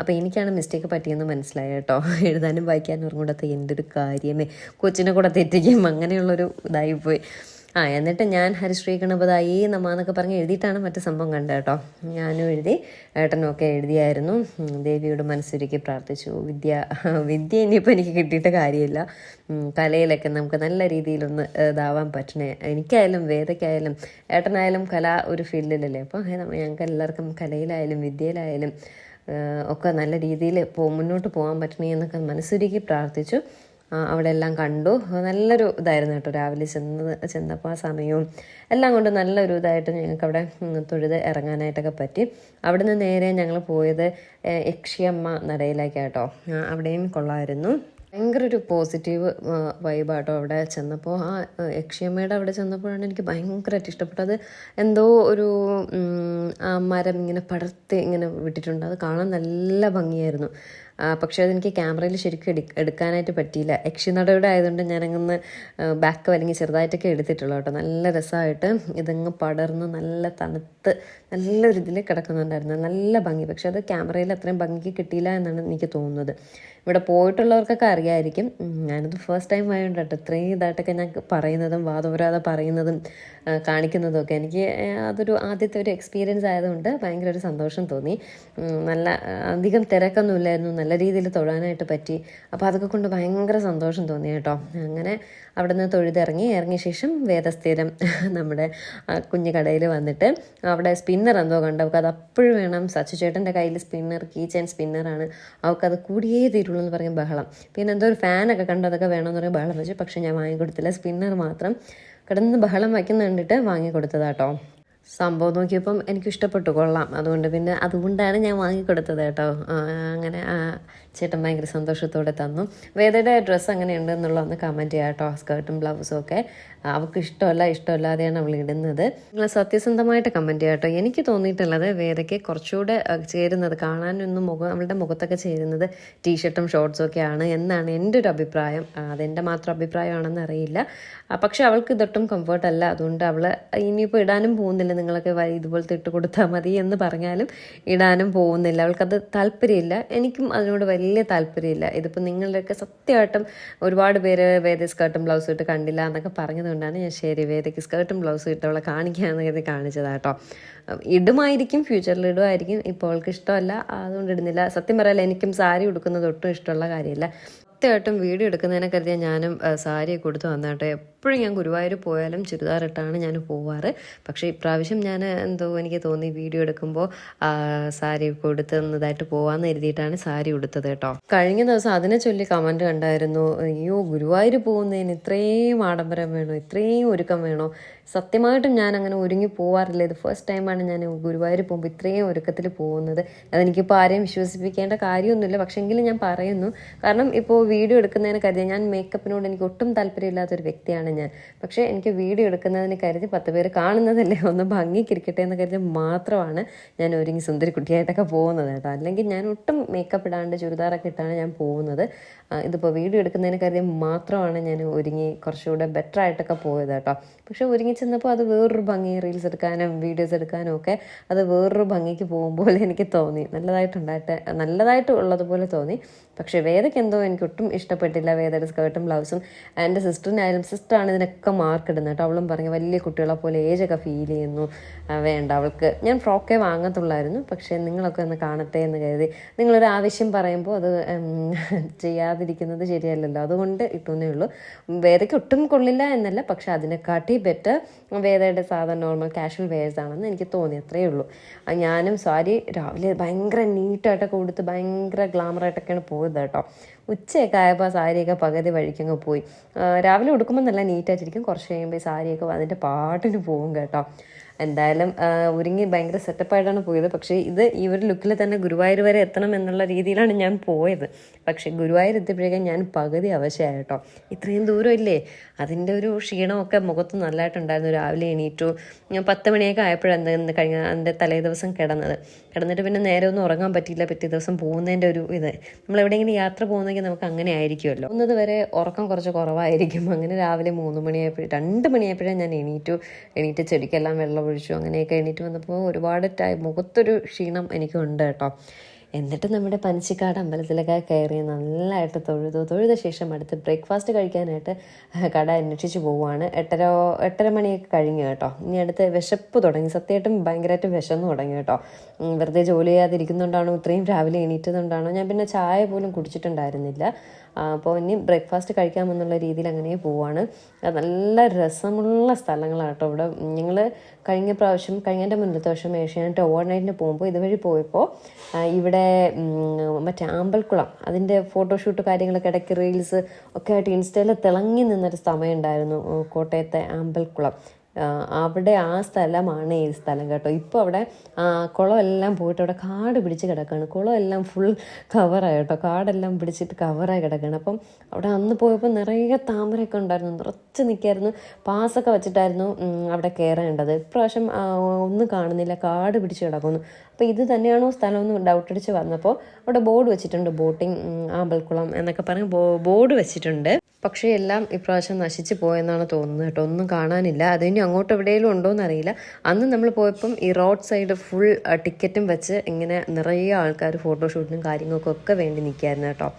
Speaker 1: അപ്പോൾ എനിക്കാണ് മിസ്റ്റേക്ക് പറ്റിയെന്ന് മനസ്സിലായി കേട്ടോ. എഴുതാനും വായിക്കാനും കൂടത്തെ എന്റെ ഒരു കാര്യമേ. കൊച്ചിനെ കൂടെ തെറ്റിക്കും. അങ്ങനെയുള്ളൊരു ഇതായിപ്പോയി. ആ എന്നിട്ട് ഞാൻ ഹരിശ്രീ ഗണപതായി നമ്മ എന്നൊക്കെ പറഞ്ഞ് എഴുതിയിട്ടാണ് മറ്റു സംഭവം കണ്ടത് കേട്ടോ. ഞാനും എഴുതി ഏട്ടനൊക്കെ എഴുതിയായിരുന്നു. ദേവിയുടെ മനസ്സൊരുക്കി പ്രാർത്ഥിച്ചു. വിദ്യ വിദ്യ ഇനിയിപ്പോൾ എനിക്ക് കിട്ടിയിട്ട് കാര്യമില്ല. കലയിലൊക്കെ നമുക്ക് നല്ല രീതിയിലൊന്ന് ഇതാവാൻ പറ്റണേ. എനിക്കായാലും വേദയ്ക്കായാലും ഏട്ടനായാലും കല ഒരു ഫീൽഡിലല്ലേ? അപ്പോൾ ഞങ്ങൾക്ക് എല്ലാവർക്കും കലയിലായാലും വിദ്യയിലായാലും ഒക്കെ നല്ല രീതിയിൽ പോ മുന്നോട്ട് പോകാൻ പറ്റണേ എന്നൊക്കെ മനസ്സൊരുക്കി പ്രാർത്ഥിച്ചു. അവിടെ എല്ലാം കണ്ടു. നല്ലൊരു ഇതായിരുന്നു കേട്ടോ രാവിലെ ചെന്ന് ചെന്നപ്പോൾ ആ സമയവും. എല്ലാം കൊണ്ട് നല്ലൊരു ഇതായിട്ട് ഞങ്ങൾക്ക് അവിടെ തൊഴുത് ഇറങ്ങാനായിട്ടൊക്കെ പറ്റി. അവിടെ നിന്ന് നേരെ ഞങ്ങൾ പോയത് യക്ഷിയമ്മ നടയിലേക്കാട്ടോ കേട്ടോ. അവിടെയും കൊള്ളായിരുന്നു. ഭയങ്കര ഒരു പോസിറ്റീവ് വൈബാട്ടോ അവിടെ ചെന്നപ്പോൾ ആ യക്ഷിയമ്മയുടെ അവിടെ ചെന്നപ്പോഴാണ് എനിക്ക് ഭയങ്കരമായിട്ട് ഇഷ്ടപ്പെട്ടത്. എന്തോ ഒരു ആ മരം ഇങ്ങനെ പടർത്തി ഇങ്ങനെ വിട്ടിട്ടുണ്ട്. അത് കാണാൻ നല്ല ഭംഗിയായിരുന്നു. പക്ഷേ അതെനിക്ക് ക്യാമറയിൽ ശരിക്കും എടു എടുക്കാനായിട്ട് പറ്റിയില്ല. യക്ഷിനടയുടെ ആയതുകൊണ്ട് ഞാനങ്ങ് ബാക്ക് അല്ലെങ്കിൽ ചെറുതായിട്ടൊക്കെ എടുത്തിട്ടുള്ളൂ കേട്ടോ. നല്ല രസമായിട്ട് ഇതങ്ങ് പടർന്ന് നല്ല തണുത്ത് നല്ലൊരു ഇതിൽ കിടക്കുന്നുണ്ടായിരുന്നു. നല്ല ഭംഗി. പക്ഷേ അത് ക്യാമറയിൽ അത്രയും ഭംഗിക്ക് കിട്ടിയില്ല എന്നാണ് എനിക്ക് തോന്നുന്നത്. ഇവിടെ പോയിട്ടുള്ളവർക്കൊക്കെ അറിയാമായിരിക്കും ഞാനത് ഫസ്റ്റ് ടൈം ആയതുകൊണ്ട് കേട്ടോ ഇത്രയും ഇതായിട്ടൊക്കെ ഞാൻ പറയുന്നതും വാദപുരാതെ പറയുന്നതും കാണിക്കുന്നതും ഒക്കെ എനിക്ക് അതൊരു ആദ്യത്തെ ഒരു എക്സ്പീരിയൻസ് ആയതുകൊണ്ട് ഭയങ്കര ഒരു സന്തോഷം തോന്നി. നല്ല അധികം തിരക്കൊന്നും ഇല്ലായിരുന്നു. നല്ല രീതിയിൽ തൊഴാനായിട്ട് പറ്റി. അപ്പോൾ അതൊക്കെ കൊണ്ട് ഭയങ്കര സന്തോഷം തോന്നി കേട്ടോ. അങ്ങനെ അവിടെ നിന്ന് തൊഴുതിറങ്ങി ഇറങ്ങിയ ശേഷം വേദസ്ഥിരം [LAUGHS] നമ്മുടെ കുഞ്ഞു കടയിൽ വന്നിട്ട് അവിടെ സ്പിന്നർ എന്തോ കണ്ടു. അവൾക്ക് അത് അപ്പോഴും വേണം. സച്ചു ചേട്ടന്റെ കയ്യിൽ സ്പിന്നർ കീ ചെയിൻ സ്പിന്നറാണ് അത് കൂടിയേ തീരുള്ളൂ എന്ന് പറയും ബഹളം. പിന്നെ എന്തോ ഒരു ഫാനൊക്കെ കണ്ടു. അതൊക്കെ വേണമെന്ന് പറയും ബഹളം വെച്ചു. പക്ഷേ ഞാൻ വാങ്ങിക്കൊടുത്തില്ല. സ്പിന്നർ മാത്രം കിടന്ന് ബഹളം വയ്ക്കുന്ന കണ്ടിട്ട് വാങ്ങിക്കൊടുത്തതാട്ടോ. സംഭവം നോക്കിയപ്പം എനിക്ക് ഇഷ്ടപ്പെട്ടു കൊള്ളാം. അതുകൊണ്ട് പിന്നെ അതുകൊണ്ടാണ് ഞാൻ വാങ്ങിക്കൊടുത്തത് കേട്ടോ. അങ്ങനെ ചേട്ടൻ ഭയങ്കര സന്തോഷത്തോടെ തന്നു. വേദയുടെ ഡ്രസ്സ് അങ്ങനെയുണ്ട് എന്നുള്ളതൊന്ന് കമന്റ് ചെയ്യാം കേട്ടോ. സ്കേർട്ടും ബ്ലൗസും ഒക്കെ. അവൾക്ക് ഇഷ്ടമല്ല ഇഷ്ടമല്ലാതെയാണ് അവൾ ഇടുന്നത്. നിങ്ങൾ സത്യസന്ധമായിട്ട് കമന്റ് ചെയ്യാം കേട്ടോ. എനിക്ക് തോന്നിയിട്ടുള്ളത് വേദയ്ക്ക് കുറച്ചുകൂടെ ചേരുന്നത് കാണാനൊന്നും മുഖം അവളുടെ മുഖത്തൊക്കെ ചേരുന്നത് ടീഷർട്ടും ഷോർട്സും ഒക്കെയാണ് എന്നാണ് എന്റെ ഒരു അഭിപ്രായം. അതെന്റെ മാത്രം അഭിപ്രായമാണെന്ന് അറിയില്ല. പക്ഷെ അവൾക്ക് ഇതൊട്ടും കംഫർട്ട് അല്ല. അതുകൊണ്ട് അവൾ ഇനിയിപ്പോൾ ഇടാനും പോകുന്നില്ല നിങ്ങളൊക്കെ ഇതുപോലത്തെ ഇട്ട് കൊടുത്താൽ മതി എന്ന് പറഞ്ഞാലും ഇടാനും പോകുന്നില്ല. അവൾക്കത് താല്പര്യമില്ല. എനിക്കും അതിനോട് വലിയ താല്പര്യമില്ല. ഇതിപ്പോൾ നിങ്ങളുടെയൊക്കെ സത്യമായിട്ടും ഒരുപാട് പേര് വേദ സ്കേർട്ടും ബ്ലൗസും ഇട്ട് കണ്ടില്ല എന്നൊക്കെ പറഞ്ഞതുകൊണ്ടാണ് ഞാൻ ശരി വേദയ്ക്ക് സ്കേർട്ടും ബ്ലൗസും ഇട്ട് അവളെ കാണിക്കാമെന്ന് കരുതി കാണിച്ചതാട്ടോ ഇടുമായിരിക്കും ഫ്യൂച്ചറിൽ ഇടുമായിരിക്കും. ഇപ്പോൾ അവൾക്ക് ഇഷ്ടമല്ല അതുകൊണ്ട് ഇടുന്നില്ല. സത്യം പറയാല്ല എനിക്കും സാരി ഉടുക്കുന്നത് ഒട്ടും ഇഷ്ടമുള്ള കാര്യമില്ല. സത്യമായിട്ടും വീഡിയോ എടുക്കുന്നതിനെ കരുതിയാൽ ഞാനും സാരിയൊക്കെ സാരി കൊടുത്തു വന്നാട്ടെ എപ്പോഴും ഞാൻ ഗുരുവായൂർ പോയാലും ചുരിദാറിട്ടാണ് ഞാൻ പോവാറ്. പക്ഷേ ഇപ്രാവശ്യം ഞാൻ എന്തോ എനിക്ക് തോന്നി വീഡിയോ എടുക്കുമ്പോൾ സാരി കൊടുത്തുന്നതായിട്ട് പോവാന്ന് എഴുതിയിട്ടാണ് സാരി ഉടുത്തത് കേട്ടോ. കഴിഞ്ഞ ദിവസം അതിനെ ചൊല്ലി കമന്റ് കണ്ടായിരുന്നു അയ്യോ ഗുരുവായൂർ പോകുന്നതിന് ഇത്രയും ആഡംബരം വേണോ? ഇത്രയും ഒരുക്കം വേണോ? സത്യമായിട്ടും ഞാൻ അങ്ങനെ ഒരുങ്ങി പോവാറില്ല. ഇത് ഫസ്റ്റ് ടൈമാണ് ഞാൻ ഗുരുവായൂർ പോകുമ്പോൾ ഇത്രയും ഒരുക്കത്തിൽ പോകുന്നത്. അതെനിക്കിപ്പോൾ ആരെയും വിശ്വസിപ്പിക്കേണ്ട കാര്യമൊന്നുമില്ല. പക്ഷേ എങ്കിലും ഞാൻ പറയുന്നു കാരണം ഇപ്പോൾ വീഡിയോ എടുക്കുന്നതിന് കരുതി ഞാൻ മേക്കപ്പിനോട് എനിക്ക് ഒട്ടും താല്പര്യമില്ലാത്തൊരു വ്യക്തിയാണ് ഞാൻ. പക്ഷേ എനിക്ക് വീഡിയോ എടുക്കുന്നതിന് കരുതി പത്ത് പേര് കാണുന്നതല്ലേ ഒന്ന് ഭംഗിക്കിരിക്കട്ടെ എന്ന് കരുതി മാത്രമാണ് ഞാൻ ഒരുങ്ങി സുന്ദരി കുട്ടിയായിട്ടൊക്കെ പോകുന്നത് കേട്ടോ. അല്ലെങ്കിൽ ഞാൻ ഒട്ടും മേക്കപ്പ് ഇടാണ്ട് ചുരിദാറൊക്കെ ഇട്ടാണ് ഞാൻ പോകുന്നത്. ഇതിപ്പോൾ വീഡിയോ എടുക്കുന്നതിന് കരുതി മാത്രമാണ് ഞാൻ ഒരുങ്ങി കുറച്ചുകൂടെ ബെറ്റർ ആയിട്ടൊക്കെ പോയത് കേട്ടോ. പക്ഷേ ഒരുങ്ങി ചെന്നപ്പോൾ അത് വേറൊരു ഭംഗി റീൽസ് എടുക്കാനും വീഡിയോസ് എടുക്കാനും ഒക്കെ അത് വേറൊരു ഭംഗിക്ക് പോകുമ്പോൾ എനിക്ക് തോന്നി. നല്ലതായിട്ടുണ്ടായിട്ട് നല്ലതായിട്ട് ഉള്ളതുപോലെ തോന്നി. പക്ഷേ വേദയ്ക്ക് എന്തോ എനിക്ക് ഒട്ടും ഇഷ്ടപ്പെട്ടില്ല. വേദയുടെ സ്കേർട്ടും ബ്ലൗസും എന്റെ സിസ്റ്ററിനായാലും സിസ്റ്ററാണ് ഇതിനൊക്കെ മാർക്ക് ഇടുന്നത് കേട്ടോ. അവളും പറഞ്ഞു വലിയ കുട്ടികളെ പോലെ ഏജൊക്കെ ഫീൽ ചെയ്യുന്നു. വേണ്ട അവൾക്ക് ഞാൻ ഫ്രോക്കേ വാങ്ങത്തുള്ളായിരുന്നു. പക്ഷേ നിങ്ങളൊക്കെ ഒന്ന് കാണട്ടെ എന്ന് കരുതി. നിങ്ങളൊരു ആവശ്യം പറയുമ്പോൾ അത് ചെയ്യാതിരിക്കുന്നത് ശരിയല്ലല്ലോ. അതുകൊണ്ട് ഇട്ടുന്നേ ഉള്ളൂ. വേദയ്ക്ക് ഒട്ടും കൊള്ളില്ല എന്നല്ല. പക്ഷെ അതിനെക്കാട്ടി ബെറ്റർ വേദയുടെ സാധാരണ നോർമൽ കാഷ്വൽ വെയേഴ്സ് ആണെന്ന് എനിക്ക് തോന്നി. അത്രയേ ഉള്ളൂ. ഞാനും സാരി രാവിലെ ഭയങ്കര നീറ്റായിട്ടൊക്കെ കൊടുത്ത് ഭയങ്കര ഗ്ലാമറായിട്ടൊക്കെയാണ് പോയത് കേട്ടോ. ഉച്ചയൊക്കെ ആയപ്പോൾ സാരിയൊക്കെ പകുതി വഴിക്കങ്ങ് പോയി. രാവിലെ ഉടുക്കുമ്പോൾ നല്ല നീറ്റായിട്ടിരിക്കും കുറച്ച് കഴിയുമ്പോൾ സാരിയൊക്കെ അതിന്റെ പാട്ടിന് പോകും കേട്ടോ. എന്തായാലും ഒരുങ്ങി ഭയങ്കര സെറ്റപ്പായിട്ടാണ് പോയത്. പക്ഷേ ഇത് ഈ ഒരു ലുക്കിൽ തന്നെ ഗുരുവായൂർ വരെ എത്തണം എന്നുള്ള രീതിയിലാണ് ഞാൻ പോയത്. പക്ഷേ ഗുരുവായൂർ എത്തിയപ്പോഴേക്കും ഞാൻ പകുതി അവശയായി കേട്ടോ. ഇത്രയും ദൂരം ഇല്ലേ? അതിന്റെ ഒരു ക്ഷീണമൊക്കെ മുഖത്ത് നല്ലതായിട്ടുണ്ടായിരുന്നു രാവിലെ എണീറ്റു. പത്ത് മണിയൊക്കെ ആയപ്പോഴാണ് കഴിഞ്ഞ എന്റെ തലേ ദിവസം കിടന്നത്. കിടന്നിട്ട് പിന്നെ നേരെ ഒന്നും ഉറങ്ങാൻ പറ്റിയില്ല പിറ്റേ ദിവസം പോകുന്നതിന്റെ ഒരു ഇത്. നമ്മൾ എവിടെയെങ്കിലും യാത്ര പോകുന്നെങ്കിൽ നമുക്ക് അങ്ങനെ ആയിരിക്കുമല്ലോ. ഒന്നത് വരെ ഉറക്കം കുറച്ച് കുറവായിരിക്കും. അങ്ങനെ രാവിലെ മൂന്ന് മണിയായപ്പോഴും രണ്ട് മണിയായപ്പോഴേ ഞാൻ എണീറ്റു. എണീറ്റ് ചെടിക്കെല്ലാം വെള്ളം ഒഴിച്ചു അങ്ങനെയൊക്കെ എണീറ്റ് വന്നപ്പോൾ ഒരുപാട് ടൈം മുഖത്തൊരു ക്ഷീണം എനിക്കുണ്ട് കേട്ടോ. എന്നിട്ട് നമ്മുടെ പനച്ചിക്കാട് അമ്പലത്തിലൊക്കെ കയറി നല്ലതായിട്ട് തൊഴുതു. തൊഴുത ശേഷം അടുത്ത് ബ്രേക്ക്ഫാസ്റ്റ് കഴിക്കാനായിട്ട് കട അന്വേഷിച്ച് പോവുകയാണ്. എട്ടര എട്ടര മണിയൊക്കെ കഴിഞ്ഞു കേട്ടോ. ഇനി അടുത്ത് വിശപ്പ് തുടങ്ങി. സത്യമായിട്ടും ഭയങ്കരമായിട്ട് വിശന്ന് തുടങ്ങി കേട്ടോ. വെറുതെ ജോലി ചെയ്യാതിരിക്കുന്നുണ്ടാണോ ഇത്രയും രാവിലെ എണീറ്റതുകൊണ്ടാണോ? ഞാൻ പിന്നെ ചായ പോലും കുടിച്ചിട്ടുണ്ടായിരുന്നില്ല. അപ്പോൾ ഇനി ബ്രേക്ക്ഫാസ്റ്റ് കഴിക്കാമെന്നുള്ള രീതിയിൽ അങ്ങനെ പോവാണ്. നല്ല രസമുള്ള സ്ഥലങ്ങളാണ് കേട്ടോ ഇവിടെ ഞങ്ങൾ കഴിഞ്ഞ പ്രാവശ്യം കഴിഞ്ഞതിന്റെ മുന്നത്തെ വർഷം ഏഷ്യാനെറ്റ് ഓവർ നൈറ്റിന് പോകുമ്പോൾ ഇതുവഴി പോയപ്പോൾ ഇവിടെ മറ്റേ ആമ്പൽക്കുളം അതിന്റെ ഫോട്ടോഷൂട്ട് കാര്യങ്ങളൊക്കെ ഇടയ്ക്ക് റീൽസ് ഒക്കെ ആയിട്ട് ഇൻസ്റ്റയിൽ തിളങ്ങി നിന്നൊരു സമയം ഉണ്ടായിരുന്നു കോട്ടയത്തെ ആമ്പൽക്കുളം. അവിടെ ആ സ്ഥലമാണ് ഈ സ്ഥലം കേട്ടോ. ഇപ്പോൾ അവിടെ കുളമെല്ലാം പോയിട്ട് അവിടെ കാട് പിടിച്ച് കിടക്കുകയാണ് കുളമെല്ലാം ഫുൾ കവറായി കേട്ടോ. കാടെല്ലാം പിടിച്ചിട്ട് കവറായി കിടക്കുകയാണ് അപ്പം അവിടെ അന്ന് പോയപ്പോൾ നിറയെ താമരയൊക്കെ ഉണ്ടായിരുന്നു. നിറച്ച് നിൽക്കായിരുന്നു പാസൊക്കെ വെച്ചിട്ടായിരുന്നു അവിടെ കയറേണ്ടത് ഇപ്രാവശ്യം ഒന്നും കാണുന്നില്ല. കാട് പിടിച്ച് കിടക്കുന്നു. അപ്പോൾ ഇത് തന്നെയാണോ സ്ഥലം എന്ന് ഡൗട്ട് അടിച്ച് വന്നപ്പോൾ അവിടെ ബോർഡ് വെച്ചിട്ടുണ്ട്. ബോട്ടിംഗ് ആമ്പൽക്കുളം എന്നൊക്കെ പറഞ്ഞ് ബോർഡ് വെച്ചിട്ടുണ്ട്. പക്ഷേ എല്ലാം ഇപ്രാവശ്യം നശിച്ചു പോയെന്നാണ് തോന്നുന്നത് കേട്ടോ. ഒന്നും കാണാനില്ല. അതിനി അങ്ങോട്ട് എവിടെയെങ്കിലും ഉണ്ടോ എന്നറിയില്ല. അന്ന് നമ്മൾ പോയപ്പം ഈ റോഡ് സൈഡ് ഫുൾ ടിക്കറ്റും വെച്ച് ഇങ്ങനെ നിറയെ ആൾക്കാർ ഫോട്ടോഷൂട്ടിനും കാര്യങ്ങൾക്കും ഒക്കെ വേണ്ടി നിൽക്കായിരുന്നു കേട്ടോ.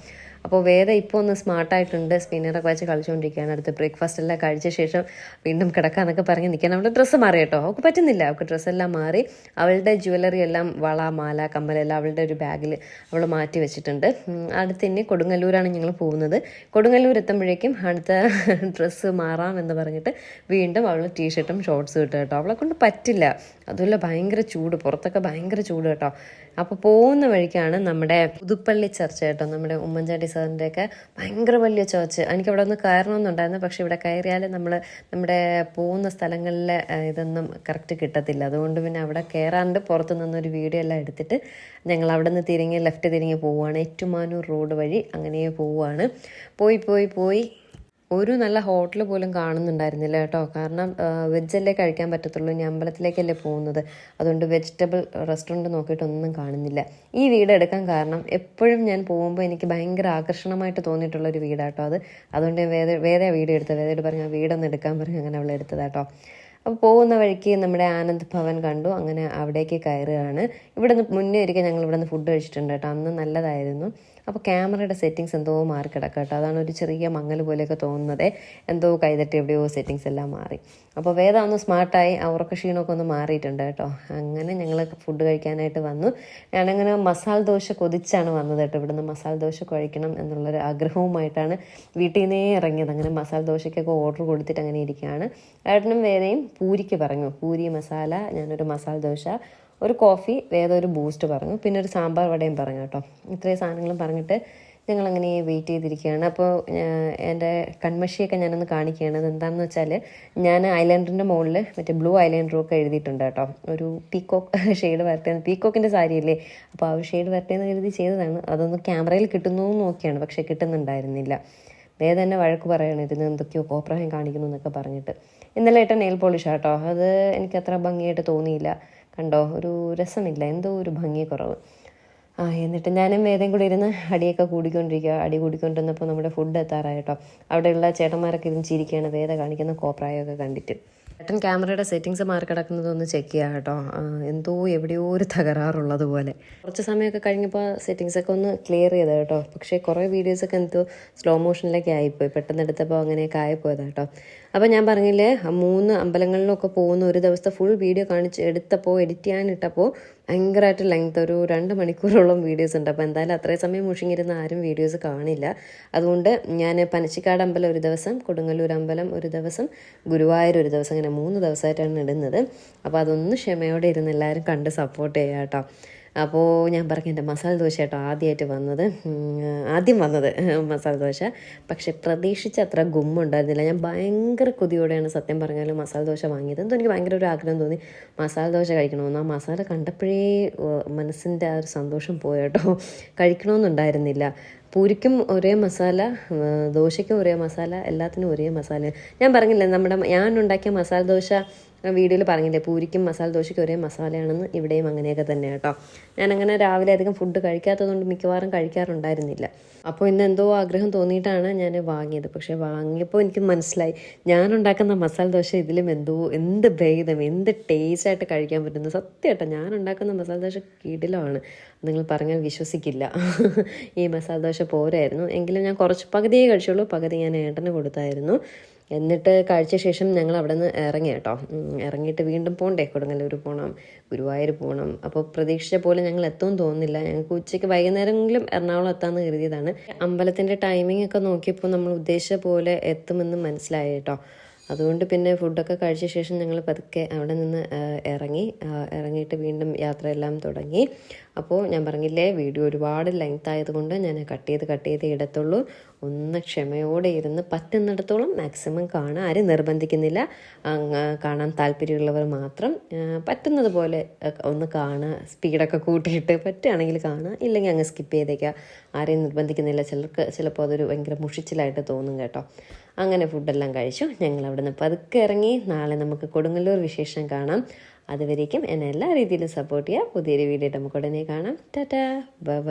Speaker 1: അപ്പോൾ വേദ ഇപ്പോൾ ഒന്ന് സ്മാർട്ടായിട്ടുണ്ട് സ്പിന്നറൊക്കെ വെച്ച് കളിച്ചുകൊണ്ടിരിക്കുകയാണ് അടുത്ത് ബ്രേക്ക്ഫാസ്റ്റ് എല്ലാം കഴിച്ച ശേഷം വീണ്ടും കിടക്കാന്നൊക്കെ പറഞ്ഞ് നിൽക്കാൻ അവളുടെ ഡ്രസ്സ് മാറി കേട്ടോ. അവൾക്ക് പറ്റുന്നില്ല. അവൾക്ക് ഡ്രസ്സെല്ലാം മാറി. അവളുടെ ജ്വല്ലറി എല്ലാം വള മാല കമ്മലെല്ലാം അവളുടെ ഒരു ബാഗിൽ അവൾ മാറ്റി വെച്ചിട്ടുണ്ട്. അടുത്ത് ഇനി കൊടുങ്ങല്ലൂരാണ് ഞങ്ങൾ പോകുന്നത്. കൊടുങ്ങല്ലൂർ എത്തുമ്പോഴേക്കും അടുത്ത [LAUGHS] ഡ്രസ്സ് മാറാം എന്ന് പറഞ്ഞിട്ട് വീണ്ടും അവൾ ടീഷർട്ടും ഷോർട്ട്സും ഇട്ട് കേട്ടോ. അവളെ കൊണ്ട് പറ്റില്ല. അതുമല്ല ഭയങ്കര ചൂട്. പുറത്തൊക്കെ ഭയങ്കര ചൂട് കേട്ടോ. അപ്പോൾ പോകുന്ന വഴിക്കാണ് നമ്മുടെ പുതുപ്പള്ളി ചർച്ച കേട്ടോ. നമ്മുടെ ഉമ്മൻചാണ്ടി സാറിന്റെ ഒക്കെ ഭയങ്കര വലിയ ചർച്ച് എനിക്ക് അവിടെ ഒന്ന് കയറണമെന്നുണ്ടായിരുന്നു. പക്ഷെ ഇവിടെ കയറിയാൽ നമ്മൾ നമ്മുടെ പോകുന്ന സ്ഥലങ്ങളിലെ ഇതൊന്നും കറക്റ്റ് കിട്ടത്തില്ല. അതുകൊണ്ട് പിന്നെ അവിടെ കയറാണ്ട് പുറത്തു നിന്നൊരു വീഡിയോ എല്ലാം എടുത്തിട്ട് ഞങ്ങൾ അവിടെ നിന്ന് തിരിഞ്ഞ് ലെഫ്റ്റ് തിരിഞ്ഞ് പോവുകയാണ്. ഏറ്റുമാനൂർ റോഡ് വഴി അങ്ങനെ പോവുകയാണ്. പോയി പോയി പോയി. ഒരു നല്ല ഹോട്ടൽ പോലും കാണുന്നുണ്ടായിരുന്നില്ല കേട്ടോ. കാരണം വെജല്ലേ കഴിക്കാൻ പറ്റത്തുള്ളൂ. ഞാൻ അമ്പലത്തിലേക്കല്ലേ പോകുന്നത്. അതുകൊണ്ട് വെജിറ്റബിൾ റെസ്റ്റോറന്റ് നോക്കിയിട്ടൊന്നും കാണുന്നില്ല. ഈ വീട് എടുക്കാൻ കാരണം എപ്പോഴും ഞാൻ പോകുമ്പോൾ എനിക്ക് ഭയങ്കര ആകർഷണമായിട്ട് തോന്നിയിട്ടുള്ള ഒരു വീടാട്ടോ അത്. അതുകൊണ്ട് വേറെ വേദ വീട് എടുത്തത്. വേദയോട് പറഞ്ഞു ആ വീടൊന്ന് എടുക്കാൻ പറഞ്ഞു അങ്ങനെ അവൾ എടുത്തതാട്ടോ അപ്പോൾ പോകുന്ന വഴിക്ക് നമ്മുടെ ആനന്ദ് ഭവൻ കണ്ടു. അങ്ങനെ അവിടേക്ക് കയറുകയാണ്. ഇവിടുന്ന് മുന്നേ ഒരിക്കൽ ഞങ്ങൾ ഇവിടുന്ന് ഫുഡ് കഴിച്ചിട്ടുണ്ട് കേട്ടോ അന്ന് നല്ലതായിരുന്നു. അപ്പോൾ ക്യാമറയുടെ സെറ്റിങ്സ് എന്തോ മാറി കിടക്കുക കേട്ടോ. അതാണ് ഒരു ചെറിയ മങ്ങൽ പോലെയൊക്കെ തോന്നുന്നത്. എന്തോ കൈതട്ടി എവിടെയോ സെറ്റിങ്സ് എല്ലാം മാറി. അപ്പോൾ വേദ ഒന്ന് സ്മാർട്ടായി അവർക്ക് ക്ഷീണമൊക്കെ ഒന്ന് മാറിയിട്ടുണ്ട് കേട്ടോ. അങ്ങനെ ഞങ്ങൾ ഫുഡ് കഴിക്കാനായിട്ട് വന്നു. ഞാനങ്ങനെ മസാല ദോശ കൊതിച്ചാണ് വന്നത് കേട്ടോ. ഇവിടുന്ന് മസാല ദോശ കഴിക്കണം എന്നുള്ളൊരു ആഗ്രഹവുമായിട്ടാണ് വീട്ടിൽ നിന്നേ ഇറങ്ങിയത്. അങ്ങനെ മസാല ദോശയ്ക്കൊക്കെ ഓർഡർ കൊടുത്തിട്ട് അങ്ങനെ ഇരിക്കുകയാണ്. ഏട്ടനും വേദയും പൂരിക്ക് പറഞ്ഞു. പൂരി മസാല ഞാനൊരു മസാല ദോശ. ഒരു കോഫി വേറെ ഒരു ബൂസ്റ്റ് പറഞ്ഞു. പിന്നെ ഒരു സാമ്പാർ വടയും പറഞ്ഞു കേട്ടോ. ഇത്രയും സാധനങ്ങളും പറഞ്ഞിട്ട് ഞങ്ങൾ അങ്ങനെ വെയിറ്റ് ചെയ്തിരിക്കുകയാണ് അപ്പോൾ എന്റെ കൺമഷിയൊക്കെ ഞാനൊന്ന് കാണിക്കുകയാണ്. അത് എന്താണെന്ന് വെച്ചാൽ ഞാൻ ഐലൻഡറിന്റെ മുകളിൽ മറ്റേ ബ്ലൂ ഐലൻഡറും ഒക്കെ എഴുതിയിട്ടുണ്ട് കേട്ടോ. ഒരു പീക്കോക്ക് ഷെയ്ഡ് വരട്ടേന്ന്. പീക്കോക്കിന്റെ സാരിയല്ലേ അപ്പോൾ ആ ഷെയ്ഡ് വരട്ടേന്ന് കരുതി ചെയ്തതാണ്. അതൊന്ന് ക്യാമറയിൽ കിട്ടുന്നു നോക്കിയാണ്. പക്ഷേ കിട്ടുന്നുണ്ടായിരുന്നില്ല. വേദ തന്നെ വഴക്ക് പറയണം. ഇതിന് എന്തൊക്കെയോ കോപ്രായം കാണിക്കുന്നു എന്നൊക്കെ പറഞ്ഞിട്ട്. ഇന്നലെ ഇട്ട നെയിൽ പോളിഷ് കേട്ടോ. അത് എനിക്ക് അത്ര ഭംഗിയായിട്ട് തോന്നിയില്ല. കണ്ടോ? ഒരു രസമില്ല. എന്തോ ഒരു ഭംഗി കുറവ് ആ എന്നിട്ട് ഞാനും വേദം കൂടി ഇരുന്ന് അടിയൊക്കെ കൂടിക്കൊണ്ടിരിക്കുക അടി കൂടിക്കൊണ്ടിരുന്നപ്പോൾ നമ്മുടെ ഫുഡ് എത്താറായിട്ടോ അവിടെയുള്ള ചേട്ടന്മാരൊക്കെ ഇരുന്ന് ചിരിക്കുകയാണ്. വേദ കാണിക്കുന്ന കോപ്രായമൊക്കെ കണ്ടിട്ട്. ചേട്ടൻ ക്യാമറയുടെ സെറ്റിങ്സ് മാറി കിടക്കുന്നത് ഒന്ന് ചെക്ക് ചെയ്യാം കേട്ടോ. എന്തോ എവിടെയോ ഒരു തകരാറുള്ളത് പോലെ. കുറച്ച് സമയമൊക്കെ കഴിഞ്ഞപ്പോൾ സെറ്റിങ്സ് ഒക്കെ ഒന്ന് ക്ലിയർ ചെയ്തത് കേട്ടോ. പക്ഷേ കുറേ വീഡിയോസൊക്കെ എന്തോ സ്ലോ മോഷനിലൊക്കെ ആയിപ്പോയി. പെട്ടെന്ന് എടുത്തപ്പോൾ അങ്ങനെയൊക്കെ ആയിപ്പോയതാ കേട്ടോ. അപ്പോൾ ഞാൻ പറഞ്ഞില്ലേ മൂന്ന് അമ്പലങ്ങളിലൊക്കെ പോകുന്ന ഒരു ദിവസത്തെ ഫുൾ വീഡിയോ കാണിച്ച് എടുത്തപ്പോൾ എഡിറ്റ് ചെയ്യാനിട്ടപ്പോൾ ഭയങ്കരമായിട്ട് ലെങ്ത് ഒരു രണ്ട് മണിക്കൂറോളം വീഡിയോസ് ഉണ്ട്. അപ്പോൾ എന്തായാലും അത്രയും സമയം മുഷിങ്ങിരുന്ന ആരും വീഡിയോസ് കാണില്ല. അതുകൊണ്ട് ഞാൻ പനച്ചിക്കാട് അമ്പലം ഒരു ദിവസം കൊടുങ്ങല്ലൂർ അമ്പലം ഒരു ദിവസം ഗുരുവായൂർ ഒരു ദിവസം അങ്ങനെ മൂന്ന് ദിവസമായിട്ടാണ് ഇടുന്നത്. അപ്പോൾ അതൊന്ന് ക്ഷമയോടെ ഇരുന്ന് എല്ലാവരും കണ്ട് സപ്പോർട്ട് ചെയ്യാം കേട്ടോ അപ്പോൾ ഞാൻ പറഞ്ഞു എന്റെ മസാല ദോശ കേട്ടോ ആദ്യമായിട്ട് വന്നത് ആദ്യം വന്നത് [LAUGHS] മസാല ദോശ. പക്ഷേ പ്രതീക്ഷിച്ച അത്ര ഗുമ്മുണ്ടായിരുന്നില്ല. ഞാൻ ഭയങ്കര കൊതിയോടെയാണ് സത്യം പറഞ്ഞാലും മസാല ദോശ വാങ്ങിയത്. എന്തോ എനിക്ക് ഭയങ്കര ഒരു ആഗ്രഹം തോന്നി. മസാല ദോശ കഴിക്കണമെന്ന്. ആ മസാല കണ്ടപ്പോഴേ മനസ്സിന്റെ ആ ഒരു സന്തോഷം പോയട്ടോ കഴിക്കണമെന്നുണ്ടായിരുന്നില്ല. പൂരിക്കും ഒരേ മസാല ദോശയ്ക്കും ഒരേ മസാല എല്ലാത്തിനും ഒരേ മസാല. ഞാൻ പറഞ്ഞില്ല നമ്മുടെ ഞാൻ ഉണ്ടാക്കിയ മസാല ദോശ വീഡിയോയിൽ പറഞ്ഞില്ലേ പൂരിക്കും മസാല ദോശയ്ക്കും ഒരേ മസാലയാണെന്ന് ഇവിടെയും അങ്ങനെയൊക്കെ തന്നെ കേട്ടോ. ഞാനങ്ങനെ രാവിലെ അധികം ഫുഡ് കഴിക്കാത്തതുകൊണ്ട് മിക്കവാറും കഴിക്കാറുണ്ടായിരുന്നില്ല. അപ്പോൾ ഇന്ന് എന്തോ ആഗ്രഹം തോന്നിയിട്ടാണ് ഞാൻ വാങ്ങിയത്. പക്ഷേ വാങ്ങിയപ്പോൾ എനിക്ക് മനസ്സിലായി ഞാൻ ഉണ്ടാക്കുന്ന മസാല ദോശ ഇതിലും എന്തോ എന്ത് ഭേദം എന്ത് ടേസ്റ്റായിട്ട് കഴിക്കാൻ പറ്റുന്നു. സത്യമായിട്ടോ ഞാൻ ഉണ്ടാക്കുന്ന മസാല ദോശ കിടിലമാണ്. നിങ്ങൾ പറഞ്ഞാൽ വിശ്വസിക്കില്ല. ഈ മസാല ദോശ പോരായിരുന്നു. എങ്കിലും ഞാൻ കുറച്ച് പകുതിയേ കഴിച്ചുള്ളൂ. പകുതി ഞാൻ ഏട്ടന് കൊടുത്തായിരുന്നു. എന്നിട്ട് കഴിച്ച ശേഷം ഞങ്ങൾ അവിടെ നിന്ന് ഇറങ്ങി കേട്ടോ. ഇറങ്ങിയിട്ട് വീണ്ടും പോകണ്ടേ കൊടുങ്ങല്ലൂർ പോകണം ഗുരുവായൂർ പോകണം അപ്പോൾ പ്രതീക്ഷിച്ച പോലെ ഞങ്ങൾ എത്തുമെന്ന് തോന്നുന്നില്ല. ഞങ്ങൾക്ക് ഉച്ചയ്ക്ക് വൈകുന്നേരമെങ്കിലും എറണാകുളം എത്താമെന്ന് കരുതിയതാണ്. അമ്പലത്തിന്റെ ടൈമിംഗ് ഒക്കെ നോക്കിയപ്പോൾ നമ്മൾ ഉദ്ദേശിച്ച പോലെ എത്തുമെന്ന് മനസ്സിലായി കേട്ടോ. അതുകൊണ്ട് പിന്നെ ഫുഡൊക്കെ കഴിച്ച ശേഷം ഞങ്ങൾ പതുക്കെ അവിടെ നിന്ന് ഇറങ്ങി ഇറങ്ങിയിട്ട് വീണ്ടും യാത്രയെല്ലാം തുടങ്ങി. അപ്പോൾ ഞാൻ പറഞ്ഞില്ലേ വീഡിയോ ഒരുപാട് ലെങ്ത് ആയതുകൊണ്ട് ഞാൻ കട്ട് ചെയ്ത് കട്ട് ചെയ്ത് ഇടത്തുള്ളൂ. ഒന്ന് ക്ഷമയോടെ ഇരുന്ന് പറ്റുന്നിടത്തോളം മാക്സിമം കാണാൻ ആരും നിർബന്ധിക്കുന്നില്ല. കാണാൻ താല്പര്യമുള്ളവർ മാത്രം പറ്റുന്നത് പോലെ ഒന്ന് കാണുക സ്പീഡൊക്കെ കൂട്ടിയിട്ട് പറ്റുകയാണെങ്കിൽ കാണുക ഇല്ലെങ്കിൽ അങ്ങ് സ്കിപ്പ് ചെയ്തേക്കുക. ആരെയും നിർബന്ധിക്കുന്നില്ല. ചിലർക്ക് ചിലപ്പോൾ അതൊരു ഭയങ്കര മുഷിച്ചിലായിട്ട് തോന്നും കേട്ടോ. അങ്ങനെ ഫുഡെല്ലാം കഴിച്ചു. ഞങ്ങൾ അവിടെ നിന്ന് പതുക്കെ ഇറങ്ങി നാളെ നമുക്ക് കൊടുങ്ങല്ലൂർ വിശേഷം കാണാം. അതുവരേക്കും എന്നെ എല്ലാ രീതിയിലും സപ്പോർട്ട് ചെയ്യുക പുതിയൊരു വീഡിയോ നമുക്ക് ഉടനെ കാണാം. ടാറ്റാ. ബൈ